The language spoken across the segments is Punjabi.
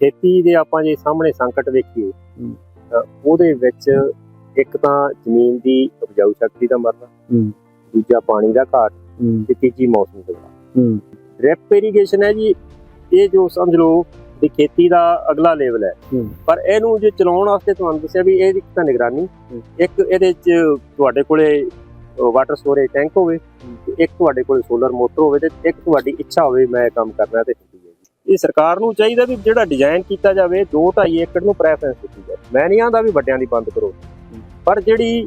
ਖੇਤੀ ਦੇ ਆਪਾਂ ਜੇ ਸਾਹਮਣੇ ਸੰਕਟ ਵੇਖੀਏ। ਤਾਂ ਉਹਦੇ ਵਿੱਚ ਇੱਕ ਤਾਂ ਜ਼ਮੀਨ ਦੀ ਉਪਜਾਊ ਸ਼ਕਤੀ ਦਾ ਮਰਨਾ। ਦੂਜਾ ਪਾਣੀ ਦਾ ਘਾਟ ਤੇ ਤੀਜੀ ਮੌਸਮ ਹੂੰ ਡ੍ਰਿਪ ਇਰੀਗੇਸ਼ਨ ਹੈ ਜੀ ਇਹ ਜੋ ਸਮਝ ਲਓ ਵੀ ਖੇਤੀ ਦਾ ਅਗਲਾ ਲੈਵਲ ਹੈ। ਪਰ ਇਹਨੂੰ ਜੇ ਚਲਾਉਣ ਵਾਸਤੇ ਤੁਹਾਨੂੰ ਦੱਸਿਆ ਵੀ ਇਹਦੀ ਇੱਕ ਤਾਂ ਨਿਗਰਾਨੀ। ਇੱਕ ਇਹਦੇ 'ਚ ਤੁਹਾਡੇ ਕੋਲੇ ਵਾਟਰ ਸਟੋਰੇਜ ਟੈਂਕ ਹੋਵੇ ਇੱਕ ਤੁਹਾਡੇ ਕੋਲੇ ਸੋਲਰ ਮੋਟਰ ਹੋਵੇ ਤੇ ਇੱਕ ਤੁਹਾਡੀ ਇੱਛਾ ਹੋਵੇ ਮੈਂ ਇਹ ਕੰਮ ਕਰਨਾ ਤੇ ਇਹ ਸਰਕਾਰ ਨੂੰ ਚਾਹੀਦਾ ਵੀ ਜਿਹੜਾ ਡਿਜ਼ਾਈਨ ਕੀਤਾ ਜਾਵੇ 2.5 ਏਕੜ ਨੂੰ ਪ੍ਰੈਫਰੈਂਸ ਦਿੱਤੀ ਜਾਵੇ। ਮੈਂ ਨਹੀਂ ਆਂਦਾ ਵੀ ਵੱਡਿਆਂ ਦੀ ਬੰਦ ਕਰੋ। ਪਰ ਜਿਹੜੀ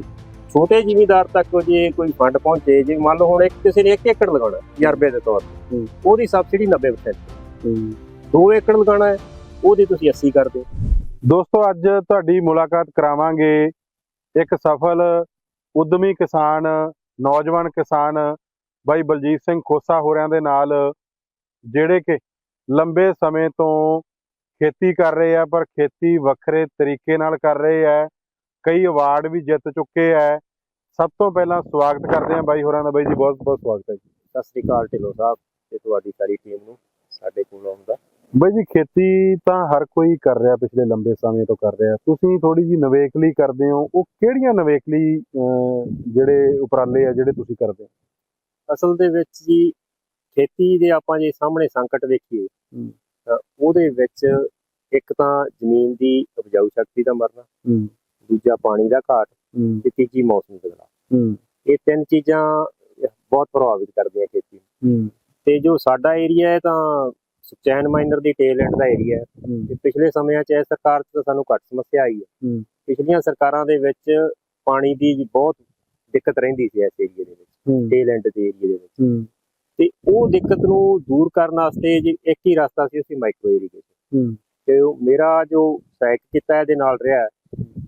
ਛੋਟੇ ਜ਼ਿਮੀਂਦਾਰ ਤੱਕ ਜੇ ਕੋਈ ਫੰਡ ਪਹੁੰਚੇ ਜੇ ਮੰਨ ਲਓ ਹੁਣ ਇੱਕ ਕਿਸੇ ਨੇ 1 ਏਕੜ ਲਗਾਉਣਾ ਤਜਰਬੇ ਦੇ ਤੌਰ ਤੇ। ਉਹਦੀ ਸਬਸਿਡੀ 90% ਹੂੰ। 2 ਏਕੜ ਲਗਾਉਣਾ ਹੈ ਉਹਦੀ ਤੁਸੀਂ 80 ਕਰ ਦਿਓ। ਦੋਸਤੋ ਅੱਜ ਤੁਹਾਡੀ ਮੁਲਾਕਾਤ ਕਰਾਵਾਂਗੇ ਇੱਕ ਸਫਲ ਉਦਮੀ ਕਿਸਾਨ ਨੌਜਵਾਨ ਕਿਸਾਨ ਬਾਈ ਬਲਜੀਤ ਸਿੰਘ ਖੋਸਾ ਹੋਰਿਆਂ ਦੇ ਨਾਲ ਜਿਹੜੇ ਕਿ ਲੰਬੇ ਸਮੇਂ ਤੋਂ ਖੇਤੀ ਕਰ ਰਹੇ ਆ ਪਰ ਖੇਤੀ ਵੱਖਰੇ ਤਰੀਕੇ ਨਾਲ ਕਰ ਰਹੇ ਆ। ਕਈ ਅਵਾਰਡ ਵੀ ਜਿੱਤ ਚੁੱਕੇ ਆ। ਸਭ ਤੋਂ ਪਹਿਲਾਂ ਸਵਾਗਤ ਕਰਦੇ ਆ ਬਾਈ ਹੋਰਾਂ ਦਾ। ਬਾਈ ਜੀ ਬਹੁਤ ਬਹੁਤ ਸਵਾਗਤ ਹੈ ਜੀ। ਸਤਿ ਸ੍ਰੀ ਅਕਾਲ ਢਿੱਲੋਂ ਸਾਹਿਬ ਤੇ ਤੁਹਾਡੀ ਸਾਰੀ ਟੀਮ ਨੂੰ ਸਾਡੇ ਕੋਲ ਆਉਣ ਦਾ। ਬਾਈ ਜੀ ਖੇਤੀ ਤਾਂ ਹਰ ਕੋਈ ਕਰ ਰਿਹਾ ਪਿਛਲੇ ਲੰਬੇ ਸਮੇਂ ਤੋਂ ਕਰ ਰਿਹਾ। ਤੁਸੀਂ ਥੋੜੀ ਜੀ ਨਵੇਕਲੀ ਕਰਦੇ ਹੋ। ਉਹ ਕਿਹੜੀਆਂ ਨਵੇਕਲੀ ਜਿਹੜੇ ਉਪਰਾਲੇ ਆ ਜਿਹੜੇ ਤੁਸੀਂ ਕਰਦੇ ਹੋ? ਅਸਲ ਦੇ ਵਿੱਚ ਜੀ ਖੇਤੀ ਦੇ ਆਪਾਂ ਜੇ ਸਾਹਮਣੇ ਸੰਕਟ ਵੇਖੀਏ ਉਹਦੇ ਵਿੱਚ ਇੱਕ ਤਾਂ ਜ਼ਮੀਨ ਦੀ ਉਪਜਾਊ ਸ਼ਕਤੀ ਦਾ ਮਰਨਾ ਦੂਜਾ ਪਾਣੀ ਦਾ ਘਾਟ ਤੇ ਤੀਜੀ ਮੌਸਮ ਬਦਲਾਅ। ਹੂੰ। ਇਹ ਤਿੰਨ ਚੀਜ਼ਾਂ ਬਹੁਤ ਪ੍ਰਭਾਵਿਤ ਕਰਦੀਆਂ ਖੇਤੀ ਨੂੰ। ਤੇ ਜੋ ਸਾਡਾ ਏਰੀਆ ਹੈ ਤਾਂ ਸੁਚੈਨ ਮਾਈਨਰ ਦੀ ਟੇਲ ਐਂਡ ਦਾ ਏਰੀਆ ਹੈ। ਤੇ ਪਿਛਲੇ ਸਮਿਆਂ 'ਚ ਇਹ ਸਰਕਾਰ 'ਚ ਤਾਂ ਸਾਨੂੰ ਘੱਟ ਸਮੱਸਿਆ ਆਈ ਹੈ। ਪਿਛਲੀਆਂ ਸਰਕਾਰਾਂ ਦੇ ਵਿੱਚ ਪਾਣੀ ਦੀ ਬਹੁਤ ਦਿੱਕਤ ਰਹਿੰਦੀ ਸੀ ਇਸ ਏਰੀਏ ਦੇ ਵਿੱਚ ਟੇਲ ਐਂਡ ਦੇ ਏਰੀਏ ਦੇ ਵਿੱਚ। ਤੇ ਉਹ ਦਿੱਕਤ ਨੂੰ ਦੂਰ ਕਰਨ ਵਾਸਤੇ ਜੀ ਇੱਕ ਹੀ ਰਸਤਾ ਸੀ ਉਹ ਸੀ ਮਾਈਕਰੋ ਇਰੀਗੇਸ਼ਨ ਹੂੰ। ਤੇ ਉਹ ਮੇਰਾ ਜੋ ਸਹਾਇਕ ਕੀਤਾ ਇਹਦੇ ਨਾਲ ਰਿਹਾ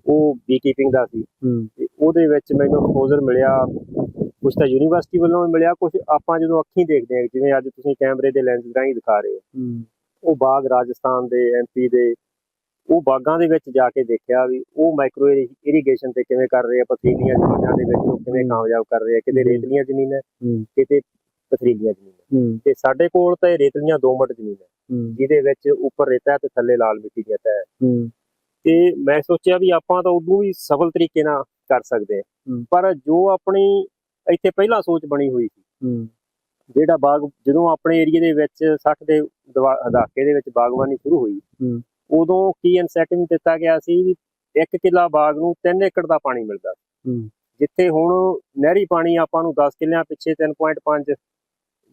ਉਹ ਬੀ ਕੀਪਿੰਗ ਦਾ ਸੀ। ਹੂੰ। ਤੇ ਉਹਦੇ ਵਿੱਚ ਮੈਨੂੰ ਐਕਸਪੋਜ਼ਰ ਮਿਲਿਆ ਕੁਝ ਤਾਂ ਯੂਨੀਵਰਸਿਟੀ ਵੱਲੋਂ ਮਿਲਿਆ ਕੁਝ ਆਪਾਂ ਜਦੋਂ ਅੱਖੀਂ ਦੇਖਦੇ ਹਾਂ ਜਿਵੇਂ ਅੱਜ ਤੁਸੀਂ ਕੈਮਰੇ ਦੇ ਲੈਂਸ ਰਾਹੀਂ ਦਿਖਾ ਰਹੇ ਹੋ। ਹੂੰ। ਉਹ ਬਾਗ ਰਾਜਸਥਾਨ ਦੇ ਐਮਪੀ ਦੇ ਉਹ ਬਾਗਾਂ ਦੇ ਵਿੱਚ ਜਾ ਕੇ ਦੇਖਿਆ ਵੀ ਉਹ ਮਾਈਕਰੋ ਇਰੀਗੇਸ਼ਨ ਤੇ ਕਿਵੇਂ ਕਰ ਰਹੇ ਆ ਪਥਰੀਲੀਆਂ ਜ਼ਮੀਨਾਂ ਦੇ ਵਿੱਚ ਉਹ ਕਿਵੇਂ। ਕਾਮਯਾਬ ਕਰ ਰਹੇ ਆ ਕਿਤੇ। ਰੇਤਲੀਆਂ ਜ਼ਮੀਨਾਂ ਕਿਤੇ ਪਥਰੀਲੀਆਂ ਜ਼ਮੀਨਾਂ। ਤੇ ਸਾਡੇ ਕੋਲ ਤਾਂ ਇਹ ਰੇਤਲੀਆਂ ਦੋ ਮਟ ਜ਼ਮੀਨ ਹੈ ਜਿਹਦੇ ਵਿੱਚ ਉੱਪਰ ਰੇਤਾ ਤੇ ਥੱਲੇ ਲਾਲ ਮਿੱਟੀ ਦੀ ਹੈ ਹੂੰ। ਤੇ ਮੈਂ ਸੋਚਿਆ ਵੀ ਆਪਾਂ ਤਾਂ ਉਦੋਂ ਵੀ ਸਫਲ ਤਰੀਕੇ ਨਾਲ ਕਰ ਸਕਦੇ। ਪਰ ਜੋ ਆਪਣੀ ਇੱਥੇ ਪਹਿਲਾਂ ਸੋਚ ਬਣੀ ਹੋਈ ਸੀ ਜਿਹੜਾ ਬਾਗ ਜਦੋਂ ਆਪਣੇ ਏਰੀਆ ਦੇ ਵਿੱਚ 60 ਦੇ ਦਹਾਕੇ ਦੇ ਵਿੱਚ ਬਾਗਬਾਨੀ ਸ਼ੁਰੂ ਹੋਈ। ਉਦੋਂ ਕੀ ਇਨਸੈਟਿਵ ਦਿੱਤਾ ਗਿਆ ਸੀ ਵੀ ਇੱਕ ਕਿੱਲਾ ਬਾਗ ਨੂੰ 3 ਏਕੜ ਦਾ ਪਾਣੀ ਮਿਲਦਾ। ਜਿੱਥੇ ਹੁਣ ਨਹਿਰੀ ਪਾਣੀ ਆਪਾਂ ਨੂੰ 10 ਕਿੱਲਿਆਂ ਪਿੱਛੇ 3.5 ਜੇ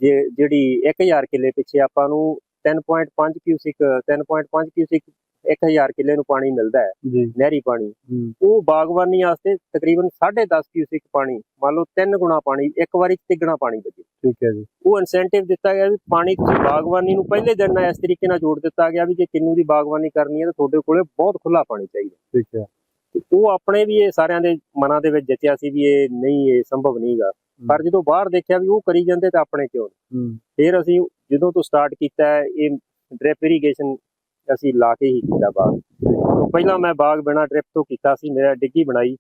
ਜਿਹੜੀ 1000 ਕਿੱਲੇ ਪਿੱਛੇ ਆਪਾਂ ਨੂੰ 3.5 ਕਿਊਸਿਕ 3.5 ਕਿਊਸਿਕ 1000 ਕਿੱਲੇ ਨੂੰ ਪਾਣੀ ਮਿਲਦਾ ਹੈ ਨਹਿਰੀ ਪਾਣੀ। ਉਹ ਬਾਗਬਾਨੀ ਵਾਸਤੇ ਤਕਰੀਬਨ 10.5 ਕਿਊਸਿਕ ਪਾਣੀ ਮੰਨ ਲਓ ਤਿੰਨ ਗੁਣਾ ਪਾਣੀ ਇੱਕ ਵਾਰੀ ਤਿੱਗਣਾ ਪਾਣੀ ਬਚੇ ਠੀਕ ਹੈ ਜੀ। ਉਹ ਇਨਸੈਂਟਿਵ ਦਿੱਤਾ ਗਿਆ ਵੀ ਪਾਣੀ ਤੁਸੀਂ ਬਾਗਬਾਨੀ ਨੂੰ ਪਹਿਲੇ ਦਿਨ ਨਾਲ ਇਸ ਤਰੀਕੇ ਨਾਲ ਜੋੜ ਦਿੱਤਾ ਗਿਆ ਵੀ ਜੇ ਕਿੰਨੂ ਦੀ ਬਾਗਬਾਨੀ ਕਰਨੀ ਹੈ ਤਾਂ ਤੁਹਾਡੇ ਕੋਲੇ ਬਹੁਤ ਖੁੱਲਾ ਪਾਣੀ ਚਾਹੀਦਾ ਠੀਕ ਹੈ। ਉਹ ਆਪਣੇ ਵੀ ਇਹ ਸਾਰਿਆਂ ਦੇ ਮਨਾਂ ਦੇ ਵਿੱਚ ਜਚਿਆ ਸੀ ਵੀ ਇਹ ਨਹੀਂ ਇਹ ਸੰਭਵ ਨਹੀਂਗਾ ਪਰ ਜਦੋਂ ਬਾਹਰ ਦੇਖਿਆ ਵੀ ਉਹ ਕਰੀ ਜਾਂਦੇ ਤਾਂ ਆਪਣੇ ਕਿਉਂ ਫਿਰ ਅਸੀਂ ਜਦੋਂ ਤੋਂ ਸਟਾਰਟ ਕੀਤਾ ਇਹ ਡ੍ਰਿਪ ਇਰੀਗੇਸ਼ਨ ਅਸੀਂ ਲਾ ਕੇ ਹੀ ਕੀਤਾ ਬਾਗ। ਪਹਿਲਾਂ ਮੈਂ ਬਾਗ ਬਿਨਾ ਡ੍ਰਿਪ ਤੋਂ ਕੀਤਾ ਸੀ ਮੇਰਾ ਡਿੱਗੀ ਬਣਾਈ।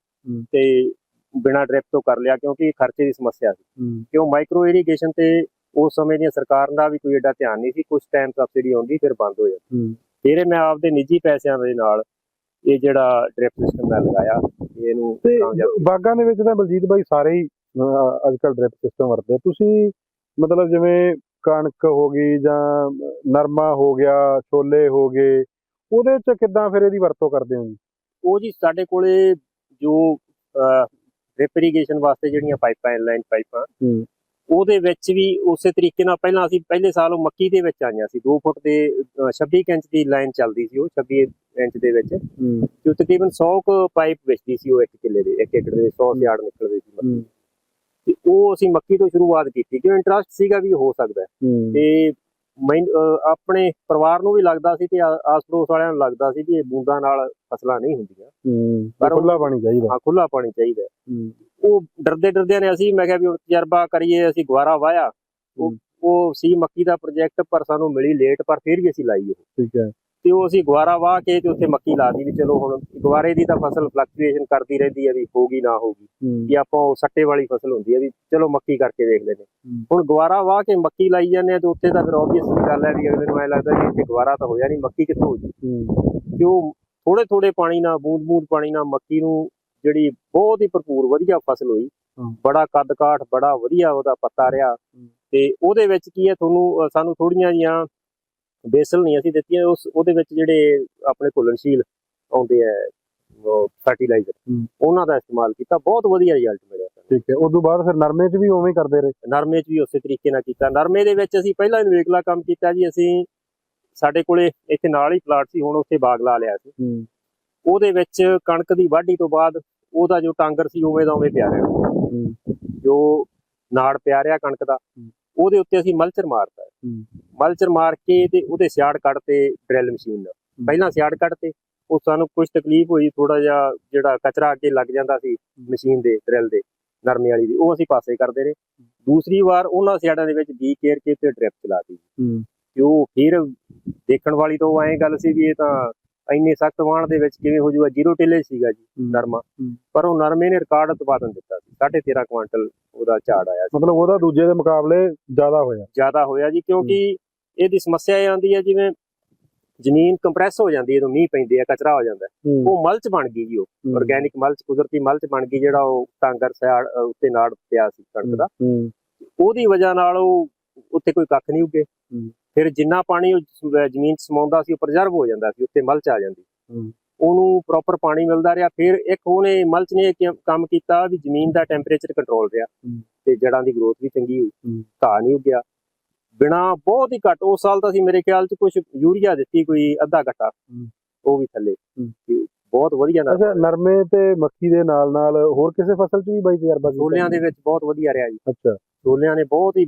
ਤੇ ਬਿਨਾ ਡ੍ਰਿਪ ਤੋਂ ਕਰ ਲਿਆ ਕਿਉਂਕਿ ਖਰਚੇ ਦੀ ਸਮੱਸਿਆ ਸੀ। ਕਿਉਂ ਮਾਈਕਰੋ ਇਰੀਗੇਸ਼ਨ ਤੇ ਉਸ ਸਮੇਂ ਦੀਆਂ ਸਰਕਾਰ ਦਾ ਵੀ ਕੋਈ ਏਡਾ ਧਿਆਨ ਨਹੀਂ ਸੀ ਕੁਝ ਟਾਈਮ ਸਬਸਿਡੀ ਆਉਂਦੀ ਫਿਰ ਬੰਦ ਹੋ ਜਾਂਦੀ। ਫਿਰ ਮੈਂ ਆਪਦੇ ਨਿੱਜੀ ਪੈਸਿਆਂ ਦੇ ਨਾਲ ਇਹ ਜਿਹੜਾ ਡ੍ਰਿਪ ਸਿਸਟਮ ਮੈਂ ਲਗਾਇਆ ਇਹਨੂੰ ਬਾਗਾਂ ਦੇ ਵਿੱਚ ਤਾਂ ਬਲਜੀਤ ਬਾਈ ਸਾਰੇ ਹੀ ਅੱਜ ਕੱਲ ਡ੍ਰਿਪ ਸਿਸਟਮ ਵਰਤਦੇ। ਤੁਸੀਂ ਮਤਲਬ ਜਿਵੇਂ ਕਣਕ ਹੋ ਗਈ ਜਾਂ ਨਰਮਾ ਹੋ ਗਿਆ ਛੋਲੇ ਹੋ ਗਏ ਉਹਦੇ ਚ ਕਿੱਦਾਂ ਫਿਰ ਇਹਦੀ ਵਰਤੋਂ ਕਰਦੇ ਹੋ ਜੀ? ਉਹ ਜੀ ਸਾਡੇ ਕੋਲੇ ਜੋ ਡ੍ਰਿਪ ਇਰੀਗੇਸ਼ਨ ਵਾਸਤੇ ਜਿਹੜੀਆਂ ਪਾਈਪਾਂ ਇਨਲਾਈਨ ਪਾਈਪਾਂ ਉਹਦੇ ਵਿੱਚ ਵੀ ਉਸੇ ਤਰੀਕੇ ਨਾਲ ਪਹਿਲਾਂ ਅਸੀਂ ਪਹਿਲੇ ਸਾਲ ਉਹ ਮੱਕੀ ਦੇ ਵਿੱਚ ਆਈਆਂ ਸੀ। 2 ਫੁੱਟ ਦੇ ਅਹ, 26 ਕੁ ਇੰਚ ਦੀ ਲਾਈਨ ਚੱਲਦੀ ਸੀ ਉਹ 26 ਇੰਚ ਦੇ ਵਿੱਚ। ਜੋ ਤਕਰੀਬਨ 100 ਕੁ ਪਾਈਪ ਵਿਚਦੀ ਸੀ ਉਹ ਇੱਕ ਕਿੱਲੇ ਦੇ ਇੱਕ ਏਕੜ ਦੇ 100 ਸਿਆੜ ਨਿਕਲਦੇ ਸੀ। ਤੇ ਉਹ ਅਸੀਂ ਮੱਕੀ ਤੋਂ ਸ਼ੁਰੂਆਤ ਕੀਤੀ ਕਿਉਂ ਇੰਟਰਸਟ ਸੀਗਾ ਵੀ ਹੋ ਸਕਦਾ ਤੇ ਮੈਂ ਆਪਣੇ ਪਰਿਵਾਰ ਨੂੰ ਵੀ ਲੱਗਦਾ ਸੀ ਤੇ ਆ- ਆਸ ਪੜੋਸ ਵਾਲਿਆਂ ਨੂੰ ਲੱਗਦਾ ਸੀ ਵੀ ਇਹ ਬੂੰਦਾਂ ਨਾਲ ਫਸਲਾਂ ਨਹੀਂ ਹੁੰਦੀਆਂ। ਪਰ ਖੁੱਲਾ ਪਾਣੀ ਚਾਹੀਦਾ। ਹਾਂ ਖੁੱਲਾ ਪਾਣੀ ਚਾਹੀਦਾ ਉਹ ਡਰਦੇ ਡਰਦਿਆਂ ਨੇ ਅਸੀਂ ਮੈਂ ਕਿਹਾ ਵੀ ਹੁਣ ਤਜਰਬਾ ਕਰੀਏ ਅਸੀਂ ਗੁਆਰਾ ਵਾਇਆ। ਉਹ ਸੀ ਮੱਕੀ ਦਾ ਪ੍ਰੋਜੈਕਟ ਪਰ ਸਾਨੂੰ ਮਿਲੀ ਲੇਟ ਪਰ ਫਿਰ ਵੀ ਅਸੀਂ ਲਾਈ ਉਹ। ਠੀਕ ਹੈ। ਤੇ ਉਹ ਅਸੀਂ ਗਵਾਰਾ ਵਾਹ ਕੇ ਤੇ ਉੱਥੇ ਮੱਕੀ ਲਾ ਦੀ ਵੀ ਚਲੋ ਹੁਣ ਗਵਾਰੇ ਦੀ ਤਾਂ ਫਸਲ ਫਲਕਚੁਏਸ਼ਨ ਕਰਦੀ ਰਹਿੰਦੀ ਹੈ ਵੀ ਹੋਗੀ ਨਾ ਹੋਗੀ ਵੀ ਆਪਾਂ ਉਹ ਸੱਟੇ ਵਾਲੀ ਫਸਲ ਹੁੰਦੀ ਹੈ ਵੀ ਚਲੋ ਮੱਕੀ ਕਰਕੇ ਲੈਂਦੇ ਹੂੰ। ਹੁਣ ਗਵਾਰਾ ਵਾਹ ਕੇ ਮੱਕੀ ਲਾਈ ਜਾਂਦੇ ਆ ਤੇ ਉੱਥੇ ਤਾਂ ਫਿਰ ਆਬਵੀਅਸ ਗੱਲ ਹੈ ਵੀ ਅਗਲੇ ਨੂੰ ਐ ਲੱਗਦਾ ਵੀ ਇੱਥੇ ਗਵਾਰਾ ਤਾਂ ਹੋਇਆ ਨਹੀਂ ਮੱਕੀ ਕਿੱਥੋਂ ਹੋ। ਜੂ ਤੇ ਉਹ ਥੋੜੇ ਥੋੜੇ ਪਾਣੀ ਨਾਲ ਬੂੰਦ ਬੂੰਦ ਪਾਣੀ ਨਾਲ ਮੱਕੀ ਨੂੰ ਜਿਹੜੀ ਬਹੁਤ ਹੀ ਭਰਪੂਰ ਵਧੀਆ ਫਸਲ ਹੋਈ। ਬੜਾ ਕੱਦ ਕਾਠ ਬੜਾ ਵਧੀਆ ਉਹਦਾ ਪੱਤਾ ਰਿਹਾ। ਤੇ ਉਹਦੇ ਵਿੱਚ ਕੀ ਹੈ ਤੁਹਾਨੂੰ ਸਾਨੂੰ ਥੋੜੀਆਂ ਜੀਆਂ ਬੇਸਲ ਨਹੀਂ ਅਸੀਂ ਦਿੱਤੀਆਂ ਉਸ ਉਹਦੇ ਵਿੱਚ ਜਿਹੜੇ ਆਪਣੇ ਘੁਲਣਸ਼ੀਲ ਆਉਂਦੇ ਆ ਫਰਟੀਲਾਈਜ਼ਰ। ਉਹਨਾਂ ਦਾ ਇਸਤੇਮਾਲ ਕੀਤਾ ਬਹੁਤ ਵਧੀਆ ਰਿਜ਼ਲਟ ਮਿਲਿਆ। ਠੀਕ ਹੈ ਉਸ ਤੋਂ ਬਾਅਦ ਫਿਰ ਨਰਮੇ 'ਚ ਵੀ ਉਵੇਂ ਕਰਦੇ ਰਹੇ? ਨਰਮੇ 'ਚ ਵੀ ਉਸੇ ਤਰੀਕੇ ਨਾਲ ਕੀਤਾ। ਨਰਮੇ ਦੇ ਵਿੱਚ ਅਸੀਂ ਪਹਿਲਾਂ ਇਨਵੇਕਲਾ ਕੰਮ ਕੀਤਾ ਜੀ ਅਸੀਂ ਸਾਡੇ ਕੋਲੇ ਇੱਥੇ ਨਾਲ ਹੀ ਪਲਾਟ ਸੀ ਹੁਣ ਉੱਥੇ ਬਾਗ ਲਾ ਲਿਆ ਸੀ। ਉਹਦੇ ਵਿੱਚ ਕਣਕ ਦੀ ਵਾਢੀ ਤੋਂ ਬਾਅਦ ਉਹਦਾ ਜੋ ਟਾਂਗਰ ਸੀ ਉਵੇਂ ਦਾ ਉਵੇਂ ਪਿਆ ਰਿਹਾ। ਜੋ ਨਾੜ ਪਿਆ ਰਿਹਾ ਕਣਕ ਦਾ ਉਹਦੇ ਉੱਤੇ ਅਸੀਂ ਮਲਚਰ ਮਾਰਤਾ ਹੂੰ। ਮਲਚਰ ਮਾਰ ਕੇ ਤੇ ਉਹਦੇ ਸਿਆੜ ਕੱਢਤੇ ਡਰਿਲ ਮਸ਼ੀਨ ਨਾਲ। ਪਹਿਲਾਂ ਸਿਆੜ ਕੱਢਤੇ ਉਹ ਸਾਨੂੰ ਕੁਝ ਤਕਲੀਫ ਹੋਈ ਥੋੜਾ ਜਿਹਾ ਜਿਹੜਾ ਕਚਰਾ ਅੱਗੇ ਲੱਗ ਜਾਂਦਾ ਸੀ ਮਸ਼ੀਨ ਦੇ ਡਰਿਲ ਦੇ ਨਰਮੇ ਵਾਲੀ ਦੀ ਉਹ ਅਸੀਂ ਪਾਸੇ ਕਰਦੇ ਰਹੇ। ਦੂਸਰੀ ਵਾਰ ਉਹਨਾਂ ਸਿਆੜਾਂ ਦੇ ਵਿੱਚ ਬੀ ਕੇਅਰ ਕੇ ਤੇ ਡ੍ਰਿਪ ਚਲਾਤੀ ਹੂੰ। ਤੇ ਉਹ ਫਿਰ ਦੇਖਣ ਵਾਲੀ ਤਾਂ ਐਂ ਗੱਲ ਸੀ ਵੀ ਇਹ ਤਾਂ ਇੰਨੇ ਸਖਤ ਵਾਣ ਦੇ ਵਿੱਚ ਕਿਵੇਂ ਹੋ ਜੂਗਾ? ਜ਼ੀਰੋ ਟਿਲੇ ਸੀਗਾ ਜੀ। ਨਰਮਾ। ਪਰ ਉਹ ਨਰਮੇ ਨੇ ਰਿਕਾਰਡ ਉਤਪਾਦਨ ਦਿੱਤਾ ਸੀ। 13.5 ਕੁਇੰਟਲ ਉਹਦਾ ਝਾੜ ਆਇਆ ਮਤਲਬ ਉਹਦਾ ਦੂਜੇ ਦੇ ਮੁਕਾਬਲੇ ਜ਼ਿਆਦਾ ਹੋਇਆ। ਜ਼ਿਆਦਾ ਹੋਇਆ ਜੀ ਕਿਉਂਕਿ ਇਹਦੀ ਸਮੱਸਿਆ ਇਹ ਆਉਂਦੀ ਹੈ ਜਿਵੇਂ ਜ਼ਮੀਨ ਕੰਪਰੈਸ ਹੋ ਜਾਂਦੀ ਹੈ ਜਦੋਂ ਮੀਂਹ ਪੈਂਦੇ ਆ ਕਚਰਾ ਹੋ ਜਾਂਦਾ ਉਹ ਮਲਚ ਬਣ ਗਈ ਜੀ ਉਹ ਆਰਗੈਨਿਕ ਮਲਚ ਕੁਦਰਤੀ ਮਲਚ ਬਣ ਗਈ ਜਿਹੜਾ ਉਹ ਟਾਂਗਰ ਸਿਆੜ ਉੱਤੇ ਨਾੜ ਪਿਆ ਸੀ ਕਣਕ ਦਾ। ਉਹਦੀ ਵਜ੍ਹਾ ਨਾਲ ਉਹ ਉੱਥੇ ਕੋਈ ਕੱਖ ਨਹੀਂ ਉੱਗੇ। ਫਿਰ ਜਿੰਨਾ ਪਾਣੀ ਉਹ ਸ- ਜ਼ਮੀਨ 'ਚ ਸਮਾਉਂਦਾ ਸੀ ਉਹ ਪ੍ਰੀਜ਼ਰਵ ਹੋ ਜਾਂਦਾ ਸੀ ਉੱਤੇ ਮਲਚ ਆ ਜਾਂਦੀ। ਉਹਨੂੰ ਪ੍ਰੋਪਰ ਪਾਣੀ ਮਿਲਦਾ ਰਿਹਾ ਫਿਰ ਇੱਕ ਉਹਨੇ ਮਲਚ ਨੇ ਕੰਮ ਕੀਤਾ ਵੀ ਜ਼ਮੀਨ ਦਾ ਟੈਂਪਰੇਚਰ ਕੰਟਰੋਲ ਰਿਹਾ। ਤੇ ਜੜਾਂ ਦੀ ਗਰੋਥ ਵੀ ਚੰਗੀ ਹੋਈ। ਘਾਹ ਨਹੀਂ ਉੱਗਿਆ। ਬਿਨਾ ਬਹੁਤ ਹੀ ਘੱਟ ਉਸ ਸਾਲ ਤਾਂ ਅਸੀਂ ਮੇਰੇ ਖਿਆਲ 'ਚ ਕੁਝ ਯੂਰੀਆ ਦਿੱਤੀ ਕੋਈ ਅੱਧਾ ਘੱਟਾ। ਉਹ ਵੀ ਥੱਲੇ। ਬਹੁਤ ਵਧੀਆ ਨਾਲ ਅੱਛਾ ਨਰਮੇ ਤੇ ਮੱਕੀ ਦੇ ਨਾਲ ਨਾਲ ਹੋਰ ਕਿਸੇ ਫਸਲ 'ਚ ਵੀ ਬਾਈ ਤਜਰਬਾ ਕੀਤਾ ਛੋਲਿਆਂ ਦੇ ਵਿੱਚ ਬਹੁਤ ਵਧੀਆ ਰਿਹਾ ਜੀ। ਅੱਛਾ। ਛੋਲਿਆਂ ਨੇ ਬਹੁਤ ਹੀ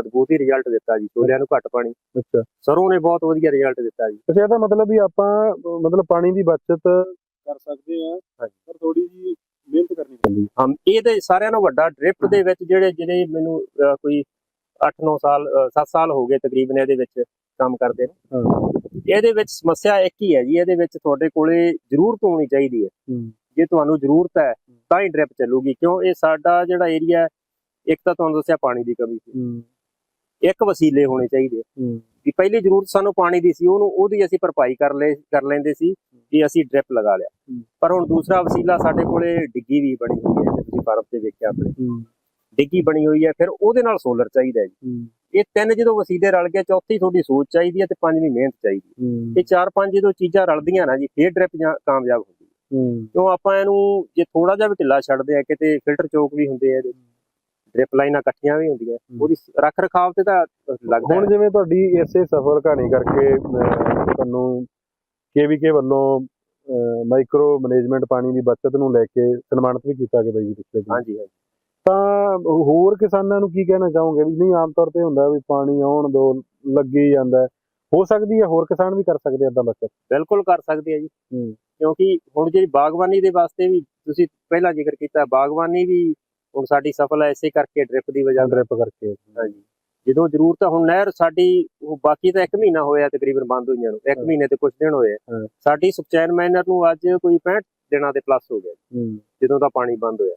ਅਦਭੁਤ ਹੀ ਰਿਜ਼ਲਟ ਦਿੱਤਾ ਜੀ ਛੋਲਿਆਂ ਨੂੰ ਘੱਟ ਪਾਣੀ। ਅੱਛਾ। ਸਰੋਂ ਨੇ ਬਹੁਤ ਵਧੀਆ ਰਿਜ਼ਲਟ ਦਿੱਤਾ ਜੀ। ਅੱਛਾ ਇਹਦਾ ਮਤਲਬ ਵੀ ਆਪਾਂ ਮਤਲਬ ਪਾਣੀ ਦੀ ਬਚਤ ਕਰ ਸਕਦੇ ਆ। ਪਰ ਥੋੜੀ ਜੀ ਮਿਹਨਤ ਕਰਨੀ ਪੈਂਦੀ ਹਮ ਇਹ ਤੇ ਸਾਰਿਆਂ ਨਾਲੋਂ ਵੱਡਾ ਡ੍ਰਿਪ ਦੇ ਵਿੱਚ ਜਿਹੜੇ ਜਿਹੜੇ ਮੈਨੂੰ ਕੋਈ 8-9 ਸਾਲ 7 ਸਾਲ ਹੋ ਗਏ ਤਕਰੀਬਨ ਇਹਦੇ ਵਿੱਚ ਕੰਮ ਕਰਦੇ ਨੇ। ਹਾਂ। ਇਹਦੇ ਵਿੱਚ ਸਮੱਸਿਆ ਇੱਕ ਹੀ ਹੈ ਜੀ ਇਹਦੇ ਵਿੱਚ ਤੁਹਾਡੇ ਕੋਲੇ ਜ਼ਰੂਰਤ ਹੋਣੀ ਚਾਹੀਦੀ ਹੈ। ਹੂੰ ਜੇ ਤੁਹਾਨੂੰ ਜ਼ਰੂਰਤ ਹੈ ਤਾਂ ਹੀ ਡ੍ਰਿਪ ਚੱਲੂਗੀ ਕਿਉਂ? ਇਹ ਸਾਡਾ ਜਿਹੜਾ ਏਰੀਆ ਹੈ ਇੱਕ ਤਾਂ ਤੁਹਾਨੂੰ ਦੱਸਿਆ ਪਾਣੀ ਦੀ ਕਮੀ ਸੀ। ਇੱਕ ਵਸੀਲੇ ਹੋਣੇ ਚਾਹੀਦੇ ਵੀ ਪਹਿਲੀ ਜ਼ਰੂਰਤ ਸਾਨੂੰ ਪਾਣੀ ਦੀ ਸੀ ਉਹਨੂੰ ਉਹਦੀ ਅਸੀਂ ਭਰਪਾਈ ਕਰ ਲੈ ਕਰ ਲੈਂਦੇ ਸੀ ਕਿ ਅਸੀਂ ਡ੍ਰਿਪ ਲਗਾ ਲਿਆ। ਪਰ ਹੁਣ ਦੂਸਰਾ ਵਸੀਲਾ ਸਾਡੇ ਕੋਲੇ ਡਿੱਗੀ ਵੀ ਬਣੀ ਹੋਈ ਹੈ ਤੁਸੀਂ ਫਾਰਮ ਤੇ ਵੇਖਿਆ ਆਪਣੇ। ਡਿੱਗੀ ਬਣੀ ਹੋਈ ਹੈ ਫਿਰ ਉਹਦੇ ਨਾਲ ਸੋਲਰ ਚਾਹੀਦਾ ਹੈ ਜੀ। ਇਹ ਤਿੰਨ ਜਦੋਂ ਵਸੀਲੇ ਰਲ ਗਏ ਚੌਥੀ ਤੁਹਾਡੀ ਸੋਚ ਚਾਹੀਦੀ ਹੈ ਤੇ ਪੰਜਵੀਂ ਮਿਹਨਤ ਚਾਹੀਦੀ ਹੈ। ਇਹ ਚਾਰ ਪੰਜ ਜਦੋਂ ਚੀਜ਼ਾਂ ਰਲਦੀਆਂ ਨਾ ਜੀ ਫੇਰ ਡ੍ਰਿਪ ਕਾਮਯਾਬ ਹੁੰਦੀ ਹੈ। ਹੂੰ। ਕਿਉਂ ਆਪਾਂ ਇਹਨੂੰ ਜੇ ਥੋੜਾ ਜਿਹਾ ਵੀ ਢਿੱਲਾ ਛੱਡਦੇ ਆ ਕਿਤੇ ਫਿਲਟਰ ਚੋਕ ਵੀ ਹੁੰਦੇ ਆ ਇਹਦੇ। ਡ੍ਰਿਪ ਲਾਈਨਾਂ ਇਕੱਠੀਆਂ ਵੀ ਹੁੰਦੀਆਂ। ਉਹਦੀ ਰੱਖ ਰਖਾਵ ਤੇ ਤਾਂ ਲੱਗਦਾ ਹੁਣ। ਜਿਵੇਂ ਤੁਹਾਡੀ ਇਸੇ ਸਫਲ ਕਹਾਣੀ ਕਰਕੇ ਤੁਹਾਨੂੰ ਕੇਵੀਕੇ ਵੱਲੋਂ ਮਾਈਕਰੋ ਮੈਨੇਜਮੈਂਟ ਪਾਣੀ ਦੀ ਬਚਤ ਨੂੰ ਲੈ ਕੇ ਸਨਮਾਨਿਤ ਵੀ ਕੀਤਾ ਗਿਆ ਬਾਈ ਜੀ ਪਿਛਲੇ ਦਿਨ ਹਾਂਜੀ ਹਾਂਜੀ ਤਾਂ ਹੋਰ ਕਿਸਾਨਾਂ ਨੂੰ ਕੀ ਕਹਿਣਾ ਚਾਹੋਗੇ ਵੀ ਨਹੀਂ ਆਮ ਤੌਰ ਤੇ ਹੁੰਦਾ ਵੀ ਪਾਣੀ ਆਉਣ ਦੋ ਲੱਗੀ ਜਾਂਦਾ ਹੈ। ਸਕਦੀ ਹੈ ਹੋਰ ਕਿਸਾਨ ਵੀ ਕਰ ਸਕਦੇ ਏਦਾਂ ਬਚਤ ਬਿਲਕੁਲ ਕਰ ਸਕਦੇ ਆ ਜੀ। ਕਿਉਂਕਿ ਹੁਣ ਜਿਹੜੀ ਬਾਗਬਾਨੀ ਦੇ ਵਾਸਤੇ ਵੀ ਤੁਸੀਂ ਪਹਿਲਾਂ ਜ਼ਿਕਰ ਕੀਤਾ ਬਾਗਬਾਨੀ ਵੀ ਹੁਣ ਸਾਡੀ ਸਫਲ ਹੈ ਇਸੇ ਕਰਕੇ ਡ੍ਰਿਪ ਦੀ ਵਜ੍ਹਾ ਡ੍ਰਿਪ ਕਰਕੇ। ਹਾਂਜੀ। ਜਦੋਂ ਜ਼ਰੂਰਤ ਹੁਣ ਨਹਿਰ ਸਾਡੀ ਉਹ ਬਾਕੀ ਤਾਂ 1 ਮਹੀਨਾ ਹੋਇਆ ਤਕਰੀਬਨ ਬੰਦ ਹੋਈਆਂ ਨੂੰ 1 ਹਾਂ। ਮਹੀਨੇ ਤੇ ਕੁਝ ਦਿਨ ਹੋਏ। ਸਾਡੀ ਸੁਖਚੈਨ ਮਾਈਨਰ ਨੂੰ ਅੱਜ ਕੋਈ 65 ਦਿਨਾਂ ਦੇ ਪਲੱਸ ਹੋ ਗਿਆ ਜਦੋਂ ਦਾ ਪਾਣੀ ਬੰਦ ਹੋਇਆ।